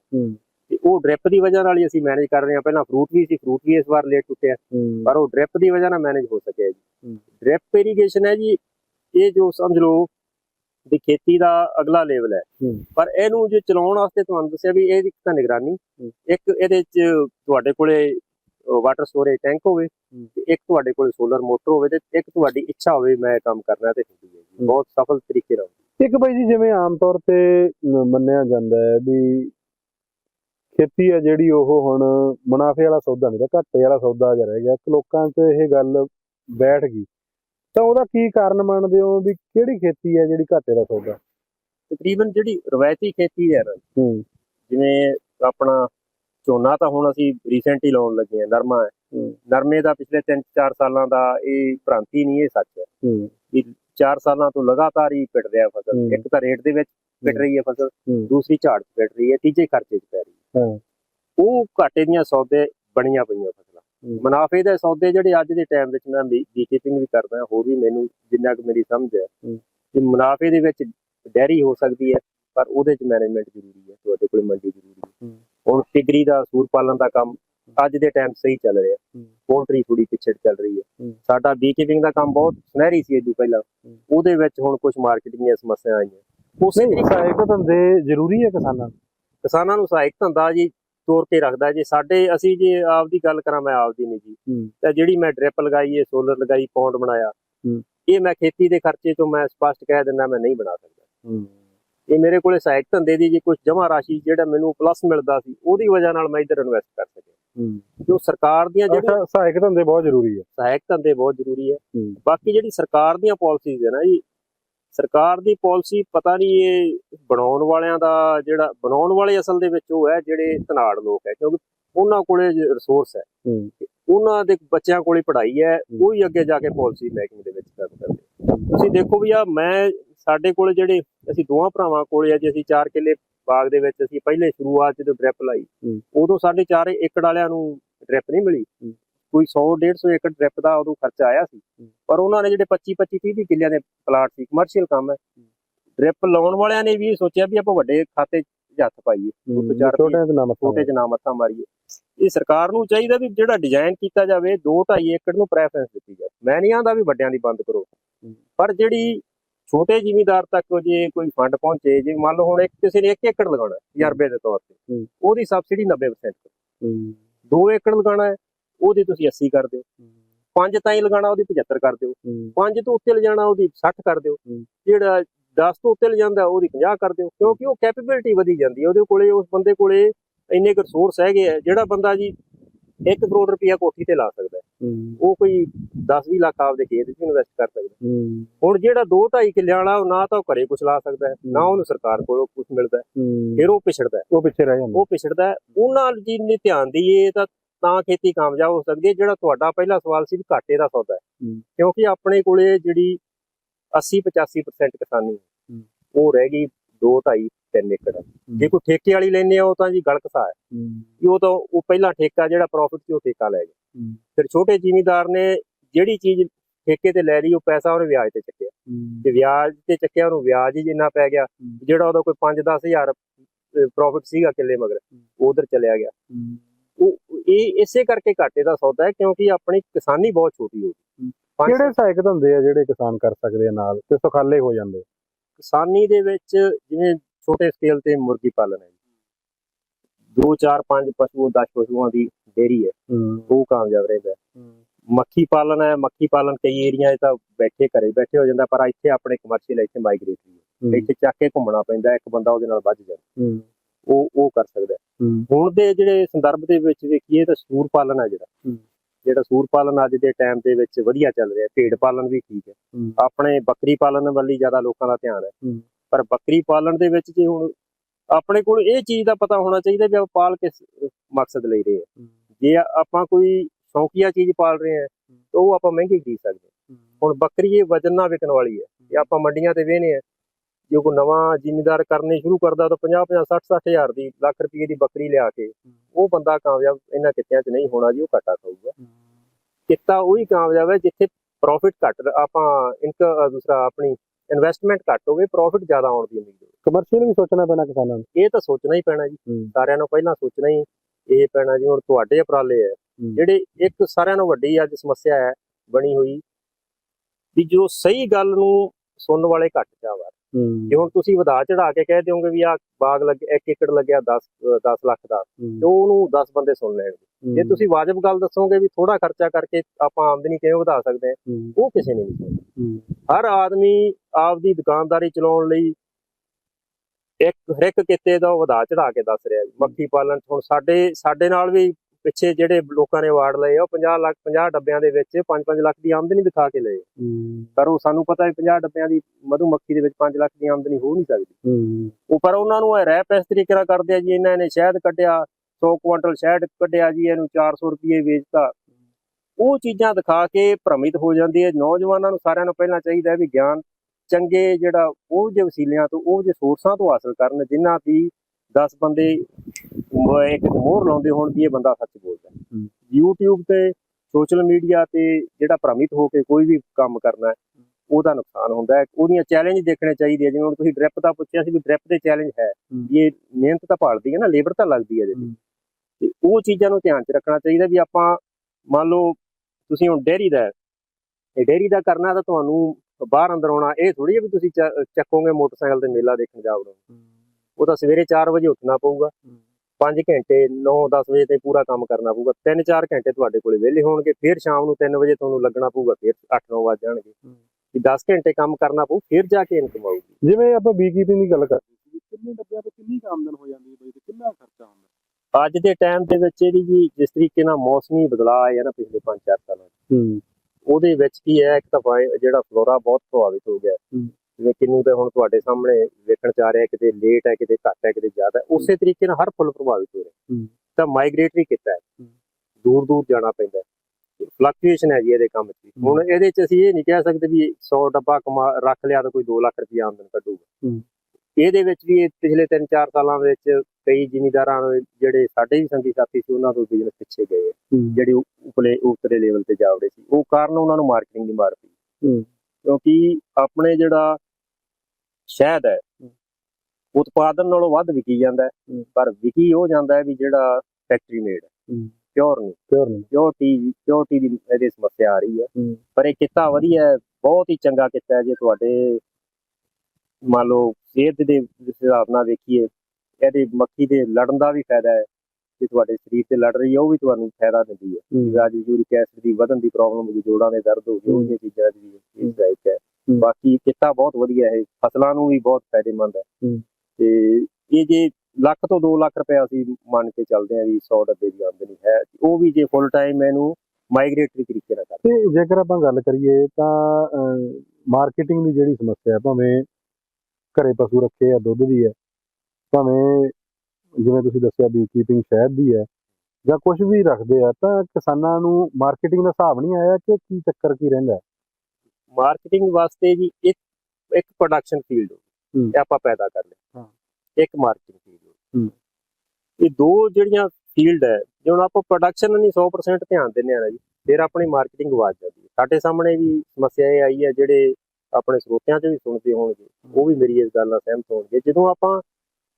ਤੇ ਉਹ ਡ੍ਰਿਪ ਦੀ ਵਜ੍ਹਾ ਨਾਲ ਹੀ ਅਸੀਂ ਮੈਨੇਜ ਕਰ ਰਹੇ ਹਾਂ। ਪਹਿਲਾਂ ਫਰੂਟ ਵੀ ਸੀ ਫਰੂਟ ਵੀ ਇਸ ਵਾਰ ਲੇਟ ਟੁੱਟਿਆ। ਪਰ ਉਹ ਡ੍ਰਿਪ ਦੀ ਵਜ੍ਹਾ ਨਾਲ ਮੈਨੇਜ ਹੋ ਸਕਿਆ ਜੀ। ਡ੍ਰਿਪ ਇਰੀਗੇਸ਼ਨ ਹੈ ਜੀ ਇਹ ਜੋ ਸਮਝ ਲਓ ਵੀ ਖੇਤੀ ਦਾ ਅਗਲਾ ਲੈਵਲ ਹੈ। ਪਰ ਇਹਨੂੰ ਜੇ ਚਲਾਉਣ ਵਾਸਤੇ ਤੁਹਾਨੂੰ ਦੱਸਿਆ ਵੀ ਇਹਦੀ ਇੱਕ ਤਾਂ ਨਿਗਰਾਨੀ। ਇੱਕ ਇਹਦੇ ਚ ਤੁਹਾਡੇ ਕੋਲੇ ਵਾਟਰ ਸਟੋਰੇਜ ਟੈਂਕ ਹੋਵੇ ਤੇ ਇੱਕ ਤੁਹਾਡੇ ਕੋਲ ਸੋਲਰ ਮੋਟਰ ਹੋਵੇ ਤੇ ਇੱਕ ਤੁਹਾਡੀ ਇੱਛਾ ਹੋਵੇ ਮੈਂ ਇਹ ਕੰਮ ਕਰਨਾ ਤੇ ਹੁੰਦੀ ਹੈ ਜੀ। ਬਹੁਤ ਸਫਲ ਤਰੀਕੇ ਨਾਲ। ਇੱਕ ਬਾਈ ਜੀ ਜਿਵੇਂ ਆਮ ਤੌਰ ਤੇ ਮੰਨਿਆ ਜਾਂਦਾ ਹੈ ਵੀ ਖੇਤੀ ਹੈ ਜਿਹੜੀ ਉਹ ਹੁਣ ਮੁਨਾਫੇ ਵਾਲਾ ਸੌਦਾ ਨਹੀਂ ਤਾਂ ਘਾਟੇ ਵਾਲਾ ਸੌਦਾ ਜਿਹਾ ਰਹਿ ਗਿਆ। ਲੋਕਾਂ 'ਚ ਇਹ ਗੱਲ ਬੈਠ ਗਈ। ਤਾਂ ਉਹਦਾ ਕੀ ਕਾਰਨ ਮੰਨਦੇ ਹੋ ਵੀ ਕਿਹੜੀ ਖੇਤੀ ਹੈ ਜਿਹੜੀ ਘਾਟੇ ਦਾ ਸੌਦਾ? ਤਕਰੀਬਨ ਜਿਹੜੀ ਰਵਾਇਤੀ ਖੇਤੀ ਹੈ ਹੂੰ। ਜਿਵੇਂ ਆਪਣਾ ਝੋਨਾ ਤਾਂ ਹੁਣ ਅਸੀਂ ਰੀਸੈਂਟ ਹੀ ਲਾਉਣ ਲੱਗੇ ਆ ਨਰਮਾ ਹੈ। ਨਰਮੇ ਦਾ ਪਿਛਲੇ 3-4 ਸਾਲਾਂ ਦਾ ਇਹ ਭ੍ਰਾਂਤੀ ਨਹੀਂ ਇਹ ਸੱਚ ਹੈ। ਹੂੰ। 4 ਸਾਲਾਂ ਤੋਂ ਲਗਾਤਾਰ ਹੀ ਪਿਟ ਰਿਹਾ ਫਸਲ। ਇੱਕ ਤਾਂ ਰੇਟ ਦੇ ਵਿੱਚ ਪਿਟ ਰਹੀ ਹੈ ਫਸਲ। ਦੂਸਰੀ ਝਾੜ 'ਚ ਪਿਟ ਰਹੀ ਹੈ ਤੀਜੇ ਖਰਚੇ 'ਚ ਪੈ ਰਹੀ ਹੈ। ਹਾਂ। ਉਹ ਘਾਟੇ ਦੀਆਂ ਸੌਦੇ ਬਣੀਆਂ ਪਈਆਂ ਮੁਨਾਫੇ ਦੇ ਸੌਦੇ ਜਿਹੜੇ ਅੱਜ ਦੇ ਟਾਈਮ ਵਿੱਚ ਮੈਂ ਬੀਕੀਪਿੰਗ ਵੀ ਕਰਦਾ ਹੋਰ ਵੀ ਮੈਨੂੰ ਜਿੰਨਾ ਕੁ ਮੇਰੀ ਸਮਝ ਹੈ। ਕਿ ਮੁਨਾਫੇ ਦੇ ਵਿੱਚ ਡੈਰੀ ਹੋ ਸਕਦੀ ਹੈ ਪਰ ਉਹਦੇ ਚ ਮੈਨੇਜਮੈਂਟ ਜ਼ਰੂਰੀ ਹੈ ਤੁਹਾਡੇ ਕੋਲ ਮੰਡੀ ਜ਼ਰੂਰੀ ਹੈ। ਹੁਣ ਟਿਗਰੀ ਦਾ ਸੂਰ ਪਾਲਣ ਦਾ ਕੰਮ ਅੱਜ ਦੇ ਟਾਈਮ ਸਹੀ ਚੱਲ ਰਿਹਾ। ਪੋਲਟਰੀ ਥੋੜੀ ਪਿੱਛੇ ਚੱਲ ਰਹੀ ਹੈ। ਸਾਡਾ ਬੀਕੀਪਿੰਗ ਦਾ ਕੰਮ ਬਹੁਤ ਸੁਨਹਿਰੀ ਸੀ ਇਦੋਂ ਪਹਿਲਾਂ। ਉਹਦੇ ਵਿੱਚ ਹੁਣ ਕੁਝ ਮਾਰਕੀਟਿੰਗ ਦੀਆਂ ਸਮੱਸਿਆ ਆਈਆਂ ਉਸੇ ਸਹਾਇਕ ਧੰਦੇ ਜ਼ਰੂਰੀ ਹੈ ਕਿਸਾਨਾਂ ਨੂੰ ਕਿਸਾਨਾਂ ਨੂੰ ਸਹਾਇਕ ਧੰਦਾ ਜੀ ਤੋਰ ਕੇ ਰੱਖਦਾ ਜੇ ਸਾਡੇ ਅਸੀਂ ਜੇ ਆਪਦੀ ਗੱਲ ਕਰਾਂ ਮੈਂ ਆਪਦੀ ਨਹੀਂ ਜੀ। ਤਾਂ ਜਿਹੜੀ ਮੈਂ ਡ੍ਰਿਪ ਲਗਾਈ ਹੈ ਸੋਲਰ ਲਗਾਈ ਪੌਂਡ ਬਣਾਇਆ। ਇਹ ਮੈਂ ਖੇਤੀ ਦੇ ਖਰਚੇ ਤੋਂ ਮੈਂ ਸਪਸ਼ਟ ਕਹਿ ਦਿੰਦਾ ਮੈਂ ਨਹੀਂ ਬਣਾ ਸਕਦਾ। ਇਹ ਮੇਰੇ ਕੋਲੇ ਸਹਾਇਕ ਧੰਦੇ ਦੀ ਜੇ ਕੁਝ ਜਮਾ ਰਾਸ਼ੀ ਜਿਹੜਾ ਮੈਨੂੰ ਪਲੱਸ ਮਿਲਦਾ ਸੀ ਉਹਦੀ ਵਜ੍ਹਾ ਨਾਲ ਮੈਂ ਇੱਧਰ ਇਨਵੈਸਟ ਕਰ ਸਕਿਆ। ਜੋ ਸਰਕਾਰ ਦੀਆਂ ਜਿਹੜੀਆਂ ਸਹਾਇਕ ਧੰਦੇ ਬਹੁਤ ਜ਼ਰੂਰੀ ਹੈ ਸਹਾਇਕ ਧੰਦੇ ਬਹੁਤ ਜ਼ਰੂਰੀ ਹੂੰ। ਬਾਕੀ ਜਿਹੜੀ ਸਰਕਾਰ ਦੀਆਂ ਪਾਲਿਸੀਜ਼ ਹੈ ਨਾ ਜੀ ਸਰਕਾਰ ਦੀ ਪਾਲਿਸੀ ਪਤਾ ਨਹੀਂ ਇਹ ਬਣਾਉਣ ਵਾਲਿਆਂ ਦਾ ਜਿਹੜਾ ਬਣਾਉਣ ਵਾਲੇ ਅਸਲ ਦੇ ਵਿੱਚ ਉਹ ਹੈ ਜਿਹੜੇ ਧਨਾੜ ਲੋਕ ਹੈ ਕਿਉਂਕਿ ਉਹਨਾਂ ਕੋਲੇ ਰਿਸੋਰਸ ਹੈ। ਉਹਨਾਂ ਦੇ ਬੱਚਿਆਂ ਕੋਲੇ ਪੜ੍ਹਾਈ ਹੈ ਉਹ ਹੀ ਅੱਗੇ ਜਾ ਕੇ ਪਾਲਿਸੀ ਮੇਕਿੰਗ ਦੇ ਵਿੱਚ ਕੰਮ ਕਰਦੇ ਤੁਸੀਂ ਦੇਖੋ ਵੀ ਆ ਮੈਂ ਸਾਡੇ ਕੋਲੇ ਜਿਹੜੇ ਅਸੀਂ ਦੋਵਾਂ ਭਰਾਵਾਂ ਕੋਲੇ ਆ ਜੇ ਅਸੀਂ 4 ਕਿੱਲੇ ਬਾਗ ਦੇ ਵਿੱਚ ਅਸੀਂ ਪਹਿਲੇ ਸ਼ੁਰੂਆਤ ਜਦੋਂ ਡ੍ਰਿਪ ਲਾਈ। ਉਦੋਂ ਸਾਡੇ 4 ਏਕੜ ਵਾਲਿਆਂ ਨੂੰ ਡ੍ਰਿਪ ਨਹੀਂ ਮਿਲੀ। ਕੋਈ 100 150 ਏਕੜ ਡ੍ਰਿਪ ਦਾ ਉਦੋਂ ਖਰਚਾ ਆਇਆ ਸੀ। ਪਰ ਉਹਨਾਂ ਨੇ ਜਿਹੜੇ 25 25 30 ਕਿੱਲਿਆਂ ਦੇ ਪਲਾਟ ਸੀ ਕਮਰਸ਼ੀਅਲ ਕੰਮ ਹੈ। ਡ੍ਰਿਪ ਲਾਉਣ ਵਾਲਿਆਂ ਨੇ ਵੀ ਸੋਚਿਆ ਵੀ ਆਪਾਂ ਵੱਡੇ ਖਾਤੇ 'ਚ ਹੱਥ ਪਾਈਏ ਛੋਟੇ ਦੇ ਨਾਮ ਛੋਟੇ ਚ ਨਾ ਮੱਥਾ ਮਾਰੀਏ। ਇਹ ਸਰਕਾਰ ਨੂੰ ਚਾਹੀਦਾ ਵੀ ਜਿਹੜਾ ਡਿਜ਼ਾਈਨ ਕੀਤਾ ਜਾਵੇ 2.5 ਏਕੜ ਨੂੰ ਪ੍ਰੈਫਰੈਂਸ ਦਿੱਤੀ ਜਾਵੇ। ਮੈਂ ਨਹੀਂ ਆਂਦਾ ਵੀ ਵੱਡਿਆਂ ਦੀ ਬੰਦ ਕਰੋ। ਪਰ ਜਿਹੜੀ ਛੋਟੇ ਜ਼ਿਮੀਂਦਾਰ ਤੱਕ ਜੇ ਕੋਈ ਫੰਡ ਪਹੁੰਚੇ ਜੇ ਮੰਨ ਲਓ ਹੁਣ ਇੱਕ ਕਿਸੇ ਨੇ 1 ਏਕੜ ਲਗਾਉਣਾ ਤਜਰਬੇ ਦੇ ਤੌਰ ਤੇ। ਉਹਦੀ ਸਬਸਿਡੀ 90% ਹੂੰ। 2 ਏਕੜ ਲਗਾਉਣਾ ਹੈ ਉਹਦੀ ਤੁਸੀਂ 80 ਕਰ ਦਿਓ। ਪੰਜ ਤਾਈਂ ਲਗਾਉਣਾ ਉਹਦੀ 75 ਕਰ ਦਿਓ। ਹੂੰ। ਪੰਜ ਤੋਂ ਉੱਤੇ ਲਿਜਾਣਾ ਉਹਦੀ 60 ਕਰ ਦਿਓ। ਹੂੰ। ਜਿਹੜਾ ਜਿਹੜਾ 10 ਤੋਂ ਉੱਤੇ ਲਿਜਾਂਦਾ ਉਹਦੀ 50 ਕਰ ਦਿਓ। ਕਿਉਂਕਿ ਉਹ ਕੈਪੇਬਿਲਿਟੀ ਵਧੀ ਜਾਂਦੀ ਹੈ। ਉਹਦੇ ਕੋਲੇ ਉਸ ਬੰਦੇ ਕੋਲੇ ਇੰਨੇ ਕੁ ਰਿਸੋਰਸ ਹੈਗੇ ਆ ਜਿਹੜਾ ਬੰਦਾ ਜੀ 1 ਕਰੋੜ ਰੁਪਇਆ ਕੋਠੀ ਤੇ ਲਾ ਸਕਦਾ ਹੈ, ਹੂੰ। ਉਹ ਕੋਈ 10-20 ਲੱਖ ਆਪਦੇ ਖੇਤ 'ਚ ਇਨਵੈਸਟ ਕਰ ਸਕਦਾ ਹੂੰ। ਹੁਣ ਜਿਹੜਾ 2-2.5 ਕਿੱਲਿਆਂ ਵਾਲਾ ਉਹ ਨਾ ਤਾਂ ਉਹ ਘਰੇ ਕੁਝ ਲਾ ਸਕਦਾ ਹੈ ਨਾ ਉਹਨੂੰ ਸਰਕਾਰ ਕੋਲੋਂ ਕੁਝ ਮਿਲਦਾ ਹੈ। ਹੂੰ। ਫਿਰ ਉਹ ਪਿਛੜਦਾ ਹੈ। ਉਹ ਪਿੱਛੇ ਰਹਿ ਜਾਂਦਾ ਉਹ ਪਿਛੜਦਾ ਹੈ। ਉਹਨਾਂ ਜੀ ਨੇ ਧਿਆਨ ਦਈਏ ਤਾਂ ਤਾਂ ਖੇਤੀ ਕਾਮਯਾਬ ਹੋ ਸਕਦੀ ਹੈ ਜਿਹੜਾ ਤੁਹਾਡਾ ਪਹਿਲਾ ਸਵਾਲ ਸੀ ਵੀ ਘਾਟੇ ਦਾ ਸੌਦਾ ਹੈ। ਕਿਉਂਕਿ ਆਪਣੇ ਕੋਲੇ ਜਿਹੜੀ 80-85% ਕਿਸਾਨੀ ਹੈ। ਉਹ ਰਹਿ ਗਈ 2-2.5 3 ਏਕੜ। ਜੇ ਕੋਈ ਠੇਕੇ ਵਾਲੀ ਲੈਣੇ ਆ ਉਹ ਤਾਂ ਜੀ ਗਲਕਸਾ ਹੈ। ਕਿ ਉਹ ਤਾਂ ਉਹ ਪਹਿਲਾ ਠੇਕਾ ਜਿਹੜਾ ਪ੍ਰੋਫਿਟ ਸੀ ਉਹ ਠੇਕਾ ਲੈ ਗਿਆ। ਫਿਰ ਛੋਟੇ ਜ਼ਿਮੀਂਦਾਰ ਨੇ ਜਿਹੜੀ ਚੀਜ਼ ਠੇਕੇ ਤੇ ਲੈ ਲਈ ਉਹ ਪੈਸਾ ਉਹਨੇ ਵਿਆਜ ਤੇ ਚੱਕਿਆ। ਤੇ ਵਿਆਜ ਤੇ ਚੱਕਿਆ ਉਹਨੂੰ ਵਿਆਜ ਹੀ ਜਿੰਨਾ ਪੈ ਗਿਆ। ਜਿਹੜਾ ਉਹਦਾ ਕੋਈ 5-10 ਹਜ਼ਾਰ ਪ੍ਰੋਫਿਟ ਸੀਗਾ ਕਿੱਲੇ ਮਗਰ ਉਹ ਉਧਰ ਚਲਿਆ ਗਿਆ। ਇਹ ਇਸੇ ਕਰਕੇ ਘਾਟੇ ਦਾ ਸੌਦਾ ਹੈ ਕਿਉਂਕਿ ਆਪਣੀ ਕਿਸਾਨੀ ਬਹੁਤ ਛੋਟੀ ਹੋ ਗਈ। ਕਿਹੜੇ ਸਹਾਇਕ ਧੰਦੇ ਆ ਜਿਹੜੇ ਕਿਸਾਨ ਕਰ ਸਕਦੇ ਆ ਨਾਲ? ਤੇ ਸੁਖਾਲੇ ਹੋ ਜਾਂਦੇ ਕਿਸਾਨੀ ਦੇ ਵਿੱਚ ਜਿਵੇਂ ਛੋਟੇ ਸਕੇਲ ਤੇ ਮੁਰਗੀ ਪਾਲਣ ਹੈ 2 4 5 ਪਸ਼ੂ 10 ਪਸ਼ੂਆਂ ਦੀ ਡੇਰੀ ਹੈ। ਉਹ ਕਾਮਯਾਬ ਰਹਿੰਦਾ। ਮੱਖੀ ਪਾਲਣ ਹੈ ਮੱਖੀ ਪਾਲਣ ਕਈ ਏਰੀਆ 'ਚ ਤਾਂ ਬੈਠੇ ਘਰੇ ਬੈਠੇ ਹੋ ਜਾਂਦਾ ਪਰ ਇੱਥੇ ਆਪਣੇ ਕਮਰਸ਼ੀਅਲ ਇੱਥੇ ਮਾਈਗ੍ਰੇਟਰੀ ਹੈ। ਇੱਥੇ ਚੱਕ ਕੇ ਘੁੰਮਣਾ ਪੈਂਦਾ ਇੱਕ ਬੰਦਾ ਉਹਦੇ ਨਾਲ ਵੱਜ ਜਾਂਦਾ। ਉਹ ਉਹ ਕਰ ਸਕਦਾ ਹੁਣ ਦੇ ਜਿਹੜੇ ਸੰਦਰਭ ਦੇ ਵਿੱਚ ਵੇਖੀਏ ਤਾਂ ਸੂਰ ਪਾਲਣ ਹੈ ਜਿਹੜਾ। ਜਿਹੜਾ ਸੂਰ ਪਾਲਣ ਅੱਜ ਦੇ ਟਾਈਮ ਦੇ ਵਿੱਚ ਵਧੀਆ ਚੱਲ ਰਿਹਾ ਭੇਡ ਪਾਲਣ ਵੀ ਠੀਕ ਹੈ। ਆਪਣੇ ਬੱਕਰੀ ਪਾਲਣ ਵੱਲ ਜ਼ਿਆਦਾ ਲੋਕਾਂ ਦਾ ਧਿਆਨ ਹੈ। ਹੂੰ। ਪਰ ਬੱਕਰੀ ਪਾਲਣ ਦੇ ਵਿੱਚ ਜੇ ਹੁਣ ਆਪਣੇ ਕੋਲ ਇਹ ਚੀਜ਼ ਦਾ ਪਤਾ ਹੋਣਾ ਚਾਹੀਦਾ ਵੀ ਆਪਾਂ ਪਾਲ ਕਿਸ ਮਕਸਦ ਲਈ ਰਹੇ ਹਾਂ। ਜੇ ਆਪਾਂ ਕੋਈ ਸ਼ੌਕੀਆ ਚੀਜ਼ ਪਾਲ ਰਹੇ ਹਾਂ ਤਾਂ ਉਹ ਆਪਾਂ ਮਹਿੰਗੀ ਖਰੀਦ ਸਕਦੇ ਹਾਂ। ਹੁਣ ਬੱਕਰੀ ਇਹ ਵਜਨ ਨਾਲ ਵਿਕਣ ਵਾਲੀ ਹੈ। ਇਹ ਆਪਾਂ ਮੰਡੀਆਂ ਤੇ ਵੇਹਨੇ ਆ ਜੇ ਕੋਈ ਨਵਾਂ ਜ਼ਿਮੀਂਦਾਰ ਕਰਨੇ ਸ਼ੁਰੂ ਕਰਦਾ ਤਾਂ 50 50 60 60 ਹਜ਼ਾਰ ਦੀ ਲੱਖ ਰੁਪਏ ਦੀ ਬੱਕਰੀ ਲਿਆ ਕੇ ਉਹ ਬੰਦਾ ਕਾਮਯਾਬ ਇਹਨਾਂ ਕਿੱਤਿਆਂ 'ਚ ਨਹੀਂ ਹੋਣਾ ਜੀ ਉਹ ਘਾਟਾ ਖਾਊਗਾ। ਕਿੱਤਾ ਉਹੀ ਕਾਮਯਾਬ ਹੈ ਜਿੱਥੇ ਪ੍ਰੋਫਿਟ ਘੱਟ ਆਪਾਂ ਇਨਕ ਦੂਸਰਾ ਆਪਣੀ ਇਨਵੈਸਟਮੈਂਟ ਘੱਟ ਹੋਵੇ ਪ੍ਰੋਫਿਟ ਜ਼ਿਆਦਾ ਆਉਣ ਦੀ ਉਮੀਦ ਹੋਵੇ। ਕਮਰਸ਼ੀਅਲ ਵੀ ਸੋਚਣਾ ਪੈਣਾ ਕਿਸਾਨਾਂ ਨੂੰ? ਇਹ ਤਾਂ ਸੋਚਣਾ ਹੀ ਪੈਣਾ ਜੀ। ਸਾਰਿਆਂ ਨੂੰ ਪਹਿਲਾਂ ਸੋਚਣਾ ਹੀ ਇਹ ਪੈਣਾ ਜੀ ਹੁਣ ਤੁਹਾਡੇ ਉਪਰਾਲੇ ਹੈ। ਹੂੰ। ਜਿਹੜੇ ਇੱਕ ਸਾਰਿਆਂ ਨੂੰ ਵੱਡੀ ਅੱਜ ਸਮੱਸਿਆ ਹੈ ਬਣੀ ਹੋਈ ਵੀ ਜੋ ਸਹੀ ਗੱਲ ਨੂੰ ਸੁਣਨ ਵਾਲੇ ਘੱਟ ਜਾਵਾ ਜੇ ਹੁਣ ਤੁਸੀਂ ਵਧਾ ਚੜਾ ਕੇ ਕਹਿ ਦਿਓਗੇ ਵੀ ਆ ਬਾਗ ਲੱਗ 1 ਏਕੜ ਲੱਗਿਆ 10 10 ਲੱਖ ਦਾ ਤੇ ਉਹਨੂੰ 10 ਬੰਦੇ ਸੁਣ ਲੈਣਗੇ। ਜੇ ਤੁਸੀਂ ਵਾਜਬ ਗੱਲ ਦੱਸੋਗੇ ਵੀ ਥੋੜਾ ਖਰਚਾ ਕਰਕੇ ਆਪਾਂ ਆਮਦਨੀ ਕਿਵੇਂ ਵਧਾ ਸਕਦੇ ਹਾਂ ਉਹ ਕਿਸੇ ਨੇ ਨਹੀਂ ਸੁਣਨਾ। ਹਰ ਆਦਮੀ ਆਪਦੀ ਦੁਕਾਨਦਾਰੀ ਚਲਾਉਣ ਲਈ ਇੱਕ ਹਰ ਇੱਕ ਕਿੱਤੇ ਦਾ ਵਧਾ ਚੜਾ ਕੇ ਦੱਸ ਰਿਹਾ ਜੀ। ਮੱਖੀ ਪਾਲਣ ਹੁਣ ਸਾਡੇ ਸਾਡੇ ਨਾਲ ਵੀ ਪਿੱਛੇ ਜਿਹੜੇ ਲੋਕਾਂ ਨੇ ਅਵਾਰਡ ਲਏ ਆ ਉਹ 50 ਲੱਖ 50 ਡੱਬਿਆਂ ਦੇ ਵਿੱਚ 5-5 ਲੱਖ ਦੀ ਆਮਦਨੀ ਦਿਖਾ ਕੇ ਲਏ ਪਰ ਉਹ ਸਾਨੂੰ ਪਤਾ ਹੈ 50 ਡੱਬਿਆਂ ਦੀ ਮਧੂ ਮੱਖੀ ਦੇ ਵਿੱਚ 5 ਲੱਖ ਦੀ ਆਮਦਨੀ ਹੋ ਨਹੀਂ ਸਕਦੀ। ਉਹ ਪਰ ਉਹਨਾਂ ਨੂੰ ਇਹ ਰੈਪ ਇਸ ਤਰੀਕੇ ਨਾਲ ਕਰਦੇ ਆ ਜੀ ਇਹਨਾਂ ਨੇ ਸ਼ਹਿਦ ਕੱਢਿਆ 100 ਕੁਇੰਟਲ ਸ਼ਹਿਦ ਕੱਢਿਆ ਜੀ ਇਹਨੂੰ 400 ਰੁਪਏ ਵੇਚਤਾ। ਉਹ ਚੀਜ਼ਾਂ ਦਿਖਾ ਕੇ ਭ੍ਰਮਿਤ ਹੋ ਜਾਂਦੀ ਹੈ। ਨੌਜਵਾਨਾਂ ਨੂੰ ਸਾਰਿਆਂ ਨੂੰ ਪਹਿਲਾਂ ਚਾਹੀਦਾ ਹੈ ਵੀ ਗਿਆਨ ਚੰਗੇ ਜਿਹੜਾ ਉਹ ਜਿਹੇ ਵਸੀਲਿਆਂ ਤੋਂ ਉਹ ਜਿਹੇ ਸੋਰਸਾਂ ਤੋਂ ਹਾਸਲ ਕਰਨ ਜਿਨ੍ਹਾਂ ਦੀ 10 ਬੰਦੇ ਇੱਕ ਮੋਹਰ ਲਾਉਂਦੇ ਹੋਣ ਵੀ ਇਹ ਬੰਦਾ ਸੱਚ ਬੋਲਦਾ। YouTube ਤੇ ਸੋਸ਼ਲ ਮੀਡੀਆ ਤੇ ਜਿਹੜਾ ਭ੍ਰਮਿਤ ਹੋ ਕੇ ਕੋਈ ਵੀ ਕੰਮ ਕਰਨਾ ਉਹਦਾ ਨੁਕਸਾਨ ਹੁੰਦਾ ਹੈ। ਉਹਦੀਆਂ ਚੈਲੰਜ ਦੇਖਣੇ ਚਾਹੀਦੇ ਆ। ਜਿਵੇਂ ਹੁਣ ਤੁਸੀਂ ਡ੍ਰਿਪ ਦਾ ਪੁੱਛਿਆ ਸੀ ਵੀ ਡ੍ਰਿਪ ਦੇ ਚੈਲੰਜ ਹੈ ਇਹ ਮਿਹਨਤ ਤਾਂ ਭਾਲਦੀ ਹੈ ਨਾ ਲੇਬਰ ਤਾਂ ਲੱਗਦੀ ਹੈ ਇਹਦੇ ਹੂੰ। ਤੇ ਉਹ ਚੀਜ਼ਾਂ ਨੂੰ ਧਿਆਨ 'ਚ ਰੱਖਣਾ ਚਾਹੀਦਾ ਵੀ ਆਪਾਂ ਮੰਨ ਲਓ ਤੁਸੀਂ ਹੁਣ ਡੇਅਰੀ ਦਾ ਇਹ ਡੇਅਰੀ ਦਾ ਕਰਨਾ ਤਾਂ ਤੁਹਾਨੂੰ ਬਾਹਰ ਅੰਦਰ ਆਉਣਾ ਇਹ ਥੋੜੀ ਹੈ ਵੀ ਤੁਸੀਂ ਚੱਕੋਗੇ ਮੋਟਰਸਾਈਕਲ ਤੇ ਮੇਲਾ ਦੇਖਣ ਜਾਓਗੇ ਉਹ ਤਾਂ ਸਵੇਰੇ 4 ਵਜੇ ਉੱਠਣਾ ਪਊਗਾ। 5 ਘੰਟੇ 9-10 ਵਜੇ ਤੇ ਪੂਰਾ ਕੰਮ ਕਰਨਾ ਪਊਗਾ। 3-4 ਘੰਟੇ ਤੁਹਾਡੇ ਕੋਲੇ ਵਿਹਲੇ ਹੋਣਗੇ ਫਿਰ ਸ਼ਾਮ ਨੂੰ 3 ਵਜੇ ਤੁਹਾਨੂੰ ਲੱਗਣਾ ਪਊਗਾ ਫਿਰ 8-9 ਵਜ ਜਾਣਗੇ। ਵੀ 10 ਘੰਟੇ ਕੰਮ ਕਰਨਾ ਪਊ ਫਿਰ ਜਾ ਕੇ ਇਨਕਮ ਆਊਗੀ। ਜਿਵੇਂ ਆਪਾਂ ਬੀਕੀਪਿੰਗ ਦੀ ਗੱਲ ਕਰਦੇ ਸੀ ਕਿੰਨੇ ਡੱਬਿਆਂ ਤੋਂ ਕਿੰਨੀ ਕੁ ਆਮਦਨ ਹੋ ਜਾਂਦੀ ਹੈ ਬਈ ਤੇ ਕਿੰਨਾ ਖਰਚਾ ਹੁੰਦਾ ਅੱਜ ਦੇ ਟਾਈਮ ਦੇ ਵਿੱਚ ਇਹਦੀ ਜੀ ਜਿਸ ਤਰੀਕੇ ਨਾਲ ਮੌਸਮੀ ਬਦਲਾਅ ਆਇਆ ਨਾ ਪਿਛਲੇ 5-4 ਸਾਲਾਂ 'ਚ ਹੂੰ। ਉਹਦੇ ਵਿੱਚ ਕੀ ਹੈ ਇੱਕ ਤਾਂ ਜਿਹੜਾ ਫਲੋਰਾ ਬਹੁਤ ਪ੍ਰਭਾਵਿਤ ਹੋ ਗਿਆ। ਕਿੰਨੂ ਤੇ ਹੁਣ ਤੁਹਾਡੇ ਸਾਹਮਣੇ ਵੇਖਣ ਚ ਆ ਰਿਹਾ ਕਿਤੇ ਲੇਟ ਹੈ ਕਿਤੇ ਘੱਟ ਹੈ ਕਿਤੇ ਜ਼ਿਆਦਾ। ਉਸੇ ਤਰੀਕੇ ਨਾਲ ਹਰ ਫੁੱਲ ਪ੍ਰਭਾਵਿਤ ਹੋ ਰਿਹਾ। ਤਾਂ ਮਾਈਗ੍ਰੇਟਰੀ ਕੀਤਾ ਹੈ। ਦੂਰ ਦੂਰ ਜਾਣਾ ਪੈਂਦਾ ਫਲਕਚੁਏਸ਼ਨ ਹੈ ਜੀ ਇਹਦੇ ਕੰਮ 'ਚ। ਹੁਣ ਇਹਦੇ 'ਚ ਅਸੀਂ ਇਹ ਨਹੀਂ ਕਹਿ ਸਕਦੇ ਵੀ 100 ਡੱਬਾ ਕਮਾ ਰੱਖ ਲਿਆ ਤਾਂ ਕੋਈ 2 ਲੱਖ ਰੁਪਏ ਆਮਦਨ ਕੱਢੂਗਾ। ਇਹਦੇ ਵਿੱਚ ਵੀ ਪਿਛਲੇ 3-4 ਸਾਲਾਂ ਵਿੱਚ ਕਈ ਜ਼ਿਮੀਂਦਾਰਾਂ ਜਿਹੜੇ ਸਾਡੇ ਵੀ ਸੰਗੀ ਸਾਥੀ ਸੀ ਉਹਨਾਂ ਤੋਂ ਬਿਜ਼ਨਸ ਪਿੱਛੇ ਗਏ। ਜਿਹੜੀ ਉਪਲੇ ਉਤਰੇ ਲੈਵਲ ਤੇ ਜਾ ਵੜੇ ਸੀ ਉਹ ਕਾਰਨ ਉਹਨਾਂ ਨੂੰ ਮਾਰਕੀਟਿੰਗ ਦੀ ਮਾਰ ਪਈ। ਕਿਉਂਕਿ ਆਪਣੇ ਜਿਹੜਾ ਸ਼ਹਿਦ ਹੈ। ਉਤਪਾਦਨ ਨਾਲੋਂ ਵੱਧ ਵਿਕੀ ਜਾਂਦਾ ਹੈ। ਪਰ ਵਿਕੀ ਉਹ ਜਾਂਦਾ ਹੈ ਵੀ ਜਿਹੜਾ ਫੈਕਟਰੀ ਮੇਡ ਹੈ। ਹੂੰ। ਪਿਓਰ ਨਹੀਂ। ਪਿਓਰ ਨਹੀਂ। ਪਿਓਰਟੀ ਪਿਓਰਟੀ ਦੀ ਇਹਦੇ ਸਮੱਸਿਆ ਆ ਰਹੀ ਹੈ। ਹੂੰ। ਪਰ ਇਹ ਕਿੱਤਾ ਵਧੀਆ ਹੈ। ਬਹੁਤ ਹੀ ਚੰਗਾ ਕਿੱਤਾ ਹੈ ਜੇ ਤੁਹਾਡੇ ਮੰਨ ਲਓ ਸਿਹਤ ਦੇ ਹਿਸਾਬ ਨਾਲ ਵੇਖੀਏ ਇਹਦੇ ਮੱਖੀ ਦੇ ਲੜਨ ਦਾ ਵੀ ਫਾਇਦਾ ਹੈ। ਜੇ ਤੁਹਾਡੇ ਸਰੀਰ ਤੇ ਲੜ ਰਹੀ ਹੈ ਉਹ ਵੀ ਤੁਹਾਨੂੰ ਫਾਇਦਾ ਦਿੰਦੀ ਹੈ। ਜਿਵੇਂ ਅੱਜ ਯੂਰਿਕ ਐਸਿਡ ਦੀ ਵਧਣ ਦੀ ਪ੍ਰੋਬਲਮ ਹੋ ਗਈ ਜੋੜਾਂ ਦੇ ਦਰਦ ਹੋ ਗਏ ਉਹ ਚੀਜ਼ਾਂ ਦੀ ਇਸ ਹੈ। ਹੂੰ। ਬਾਕੀ ਕਿੱਤਾ ਬਹੁਤ ਵਧੀਆ ਹੈ ਫਸਲਾਂ ਨੂੰ ਵੀ ਬਹੁਤ ਫਾਇਦੇਮੰਦ ਹੈ। ਤੇ ਇਹ ਜੇ ਲੱਖ ਤੋਂ 2 ਲੱਖ ਰੁਪਏ ਅਸੀਂ ਮੰਨ ਕੇ ਚੱਲਦੇ ਹਾਂ ਵੀ 100 ਡੱਬੇ ਦੀ ਆਮਦਨੀ ਹੈ ਉਹ ਵੀ ਜੇ ਫੁੱਲ ਟਾਈਮ ਇਹਨੂੰ ਮਾਈਗ੍ਰੇਟਰੀ ਤਰੀਕੇ ਨਾਲ ਕਰਦੇ ਤੇ ਜੇਕਰ ਆਪਾਂ ਗੱਲ ਕਰੀਏ ਤਾਂ ਮਾਰਕੀਟਿੰਗ ਦੀ ਜਿਹੜੀ ਸਮੱਸਿਆ ਹੈ ਭਾਵੇਂ ਘਰੇ ਪਸ਼ੂ ਰੱਖੇ ਆ ਦੁੱਧ ਦੀ ਹੈ ਭਾਵੇਂ ਜਿਵੇਂ ਤੁਸੀਂ ਦੱਸਿਆ ਵੀ ਕੀਪਿੰਗ ਸ਼ਹਿਦ ਦੀ ਹੈ ਜਾਂ ਕੁਝ ਵੀ ਰੱਖਦੇ ਆ ਤਾਂ ਕਿਸਾਨਾਂ ਨੂੰ ਮਾਰਕੀਟਿੰਗ ਦਾ ਹਿਸਾਬ ਨਹੀਂ ਆਇਆ ਕਿ ਕੀ ਚੱਕਰ ਕੀ ਰਹਿੰਦਾ ਹੈ? ਮਾਰਕੀਟਿੰਗ ਵਾਸਤੇ ਜੀ ਇੱਕ ਇੱਕ ਪ੍ਰੋਡਕਸ਼ਨ ਫੀਲਡ ਹੂੰ। ਇਹ ਆਪਾਂ ਪੈਦਾ ਕਰ ਲਿਆ। ਹਾਂ। ਇੱਕ ਮਾਰਕੀਟਿੰਗ ਫੀਲਡ ਹੂੰ। ਇਹ ਦੋ ਜਿਹੜੀਆਂ ਫੀਲਡ ਹੈ ਜੇ ਹੁਣ ਆਪਾਂ ਪ੍ਰੋਡਕਸ਼ਨ ਨਹੀਂ 100% ਧਿਆਨ ਦਿੰਦੇ ਆ ਜੀ ਫਿਰ ਆਪਣੀ ਮਾਰਕੀਟਿੰਗ ਗਵਾਚ ਜਾਂਦੀ ਹੈ। ਸਾਡੇ ਸਾਹਮਣੇ ਵੀ ਸਮੱਸਿਆ ਇਹ ਆਈ ਹੈ ਜਿਹੜੇ ਆਪਣੇ ਸਰੋਤਿਆਂ 'ਚ ਵੀ ਸੁਣਦੇ ਹੋਣਗੇ ਉਹ ਵੀ ਮੇਰੀ ਇਸ ਗੱਲ ਨਾਲ ਸਹਿਮਤ ਹੋਣਗੇ। ਜਦੋਂ ਆਪਾਂ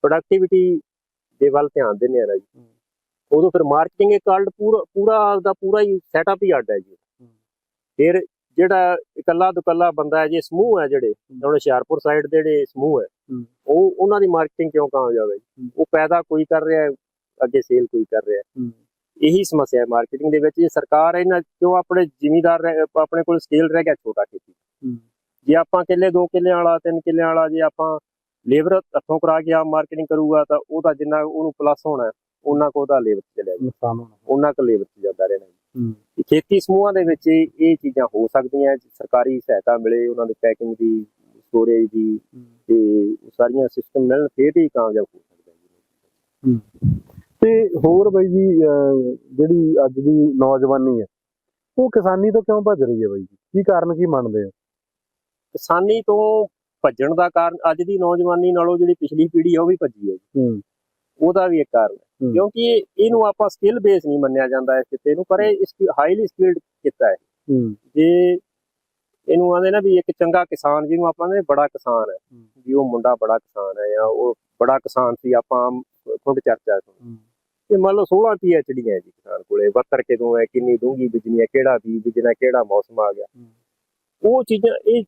ਪ੍ਰੋਡਕਟਿਵਿਟੀ ਦੇ ਵੱਲ ਧਿਆਨ ਦਿੰਦੇ ਆ ਜੀ ਉਦੋਂ ਫਿਰ ਮਾਰਕੀਟਿੰਗ ਇੱਕ ਅਲਟ ਪੂਰਾ ਪੂਰਾ ਦਾ ਪੂਰਾ ਹੀ ਸੈਟਅਪ ਹੀ ਅੱਡ ਹੈ ਜੀ। ਫਿਰ ਜਿਹੜਾ ਇਕੱਲਾ ਦੁਕੱਲਾ ਬੰਦਾ ਹੈ ਜੇ ਸਮੂਹ ਹੈ ਜਿਹੜੇ ਹੁਣ ਹੁਸ਼ਿਆਰਪੁਰ ਸਾਈਡ ਦੇ ਜਿਹੜੇ ਸਮੂਹ ਹੈ। ਉਹ ਉਹਨਾਂ ਦੀ ਮਾਰਕੀਟਿੰਗ ਕਿਉਂ ਕਾਮਯਾਬ ਹੈ? ਉਹ ਪੈਦਾ ਕੋਈ ਕਰ ਰਿਹਾ ਹੈ ਅੱਗੇ ਸੇਲ ਕੋਈ ਕਰ ਰਿਹਾ ਹੈ। ਇਹੀ ਸਮੱਸਿਆ ਹੈ ਮਾਰਕੀਟਿੰਗ ਦੇ ਵਿੱਚ ਇਹ ਸਰਕਾਰ ਇਹਨਾਂ ਕਿਉਂ ਆਪਣੇ ਜ਼ਿਮੀਦਾਰ ਆਪਣੇ ਕੋਲ ਸਕੇਲ ਰਹਿ ਗਿਆ ਛੋਟਾ ਖੇਤੀ। ਜੇ ਆਪਾਂ ਕਿੱਲੇ ਦੋ ਕਿੱਲਿਆਂ ਵਾਲਾ ਤਿੰਨ ਕਿੱਲਿਆਂ ਵਾਲਾ ਜੇ ਆਪਾਂ ਲੇਬਰ ਹੱਥੋਂ ਕਰਾ ਕੇ ਆ ਮਾਰਕੀਟਿੰਗ ਕਰੂਗਾ ਤਾਂ ਉਹਦਾ ਜਿੰਨਾ ਉਹਨੂੰ ਪਲੱਸ ਹੋਣਾ ਉਹਨਾਂ ਕੋ ਉਹਦਾ ਲੇਬਰ ਚਲਿਆ ਨੁਕਸਾਨ ਹੋਣਾ। ਉਹਨਾਂ ਕੋ ਲੇਬਰ ਚ ਜਾਂਦਾ ਰਹਿਣਾ ਹੂੰ। ਕਿ ਖੇਤੀ ਸਮੂਹਾਂ ਦੇ ਵਿੱਚ ਇਹ ਚੀਜ਼ਾਂ ਹੋ ਸਕਦੀਆਂ ਜੇ ਸਰਕਾਰੀ ਸਹਾਇਤਾ ਮਿਲੇ ਉਹਨਾਂ ਦੀ ਪੈਕਿੰਗ ਦੀ ਸਟੋਰੇਜ ਦੀ ਤੇ ਉਹ ਸਾਰੀਆਂ ਸਿਸਟਮ ਮਿਲਣ ਫਿਰ ਹੀ ਕਾਮਯਾਬ ਹੋ ਸਕਦਾ ਜੀ। ਤੇ ਹੋਰ ਬਾਈ ਜੀ ਜਿਹੜੀ ਅੱਜ ਦੀ ਨੌਜਵਾਨੀ ਹੈ ਉਹ ਕਿਸਾਨੀ ਤੋਂ ਕਿਉਂ ਭੱਜ ਰਹੀ ਹੈ ਬਾਈ ਜੀ? ਕੀ ਕਾਰਨ ਕੀ ਮੰਨਦੇ ਆ ਕਿਸਾਨੀ ਤੋਂ ਭੱਜਣ ਦਾ ਕਾਰਨ ਅੱਜ ਦੀ ਨੌਜਵਾਨੀ ਨਾਲੋਂ ਜਿਹੜੀ ਪਿਛਲੀ ਪੀੜ੍ਹੀ ਹੈ ਉਹ ਵੀ ਭੱਜੀ ਹੈ ਜੀ। ਹੂੰ। ਉਹਦਾ ਵੀ ਇੱਕ ਕਾਰਨ ਹੈ। ਹੂੰ। ਕਿਉਂਕਿ ਇਹ- ਇਹਨੂੰ ਆਪਾਂ ਸਕਿੱਲ ਬੇਸ ਨਹੀਂ ਮੰਨਿਆ ਜਾਂਦਾ ਇਸ ਕਿੱਤੇ ਨੂੰ ਪਰ ਇਹ ਇਸ ਹਾਈਲੀ ਸਕਿਲਡ ਕਿੱਤਾ ਹੈ। ਹੂੰ। ਜੇ ਇਹਨੂੰ ਆਂਦੇ ਨਾ ਵੀ ਇੱਕ ਚੰਗਾ ਕਿਸਾਨ ਜਿਹਨੂੰ ਆਪਾਂ ਨੇ ਬੜਾ ਕਿਸਾਨ ਹੈ ਵੀ ਉਹ ਮੁੰਡਾ ਬੜਾ ਕਿਸਾਨ ਹੈ ਜਾਂ ਉਹ ਬੜਾ ਕਿਸਾਨ ਸੀ ਆਪਾਂ ਖੁੰਡ ਚਰਚਾ ਸੁਣੀ। ਇਹ ਮੰਨ ਲਓ 16 ਪੀਐਚਡੀਆਂ ਜੀ ਕਿਸਾਨ ਕੋਲੇ ਵੱਤਰ ਕਿਦੋਂ ਹੈ ਕਿੰਨੀ ਡੂੰਗੀ ਬੀਜਣੀ ਹੈ ਕਿਹੜਾ ਬੀਜ ਬੀਜਣਾ ਕਿਹੜਾ ਮੌਸਮ ਆ ਗਿਆ। ਉਹ ਚੀਜ਼ਾਂ ਇਹ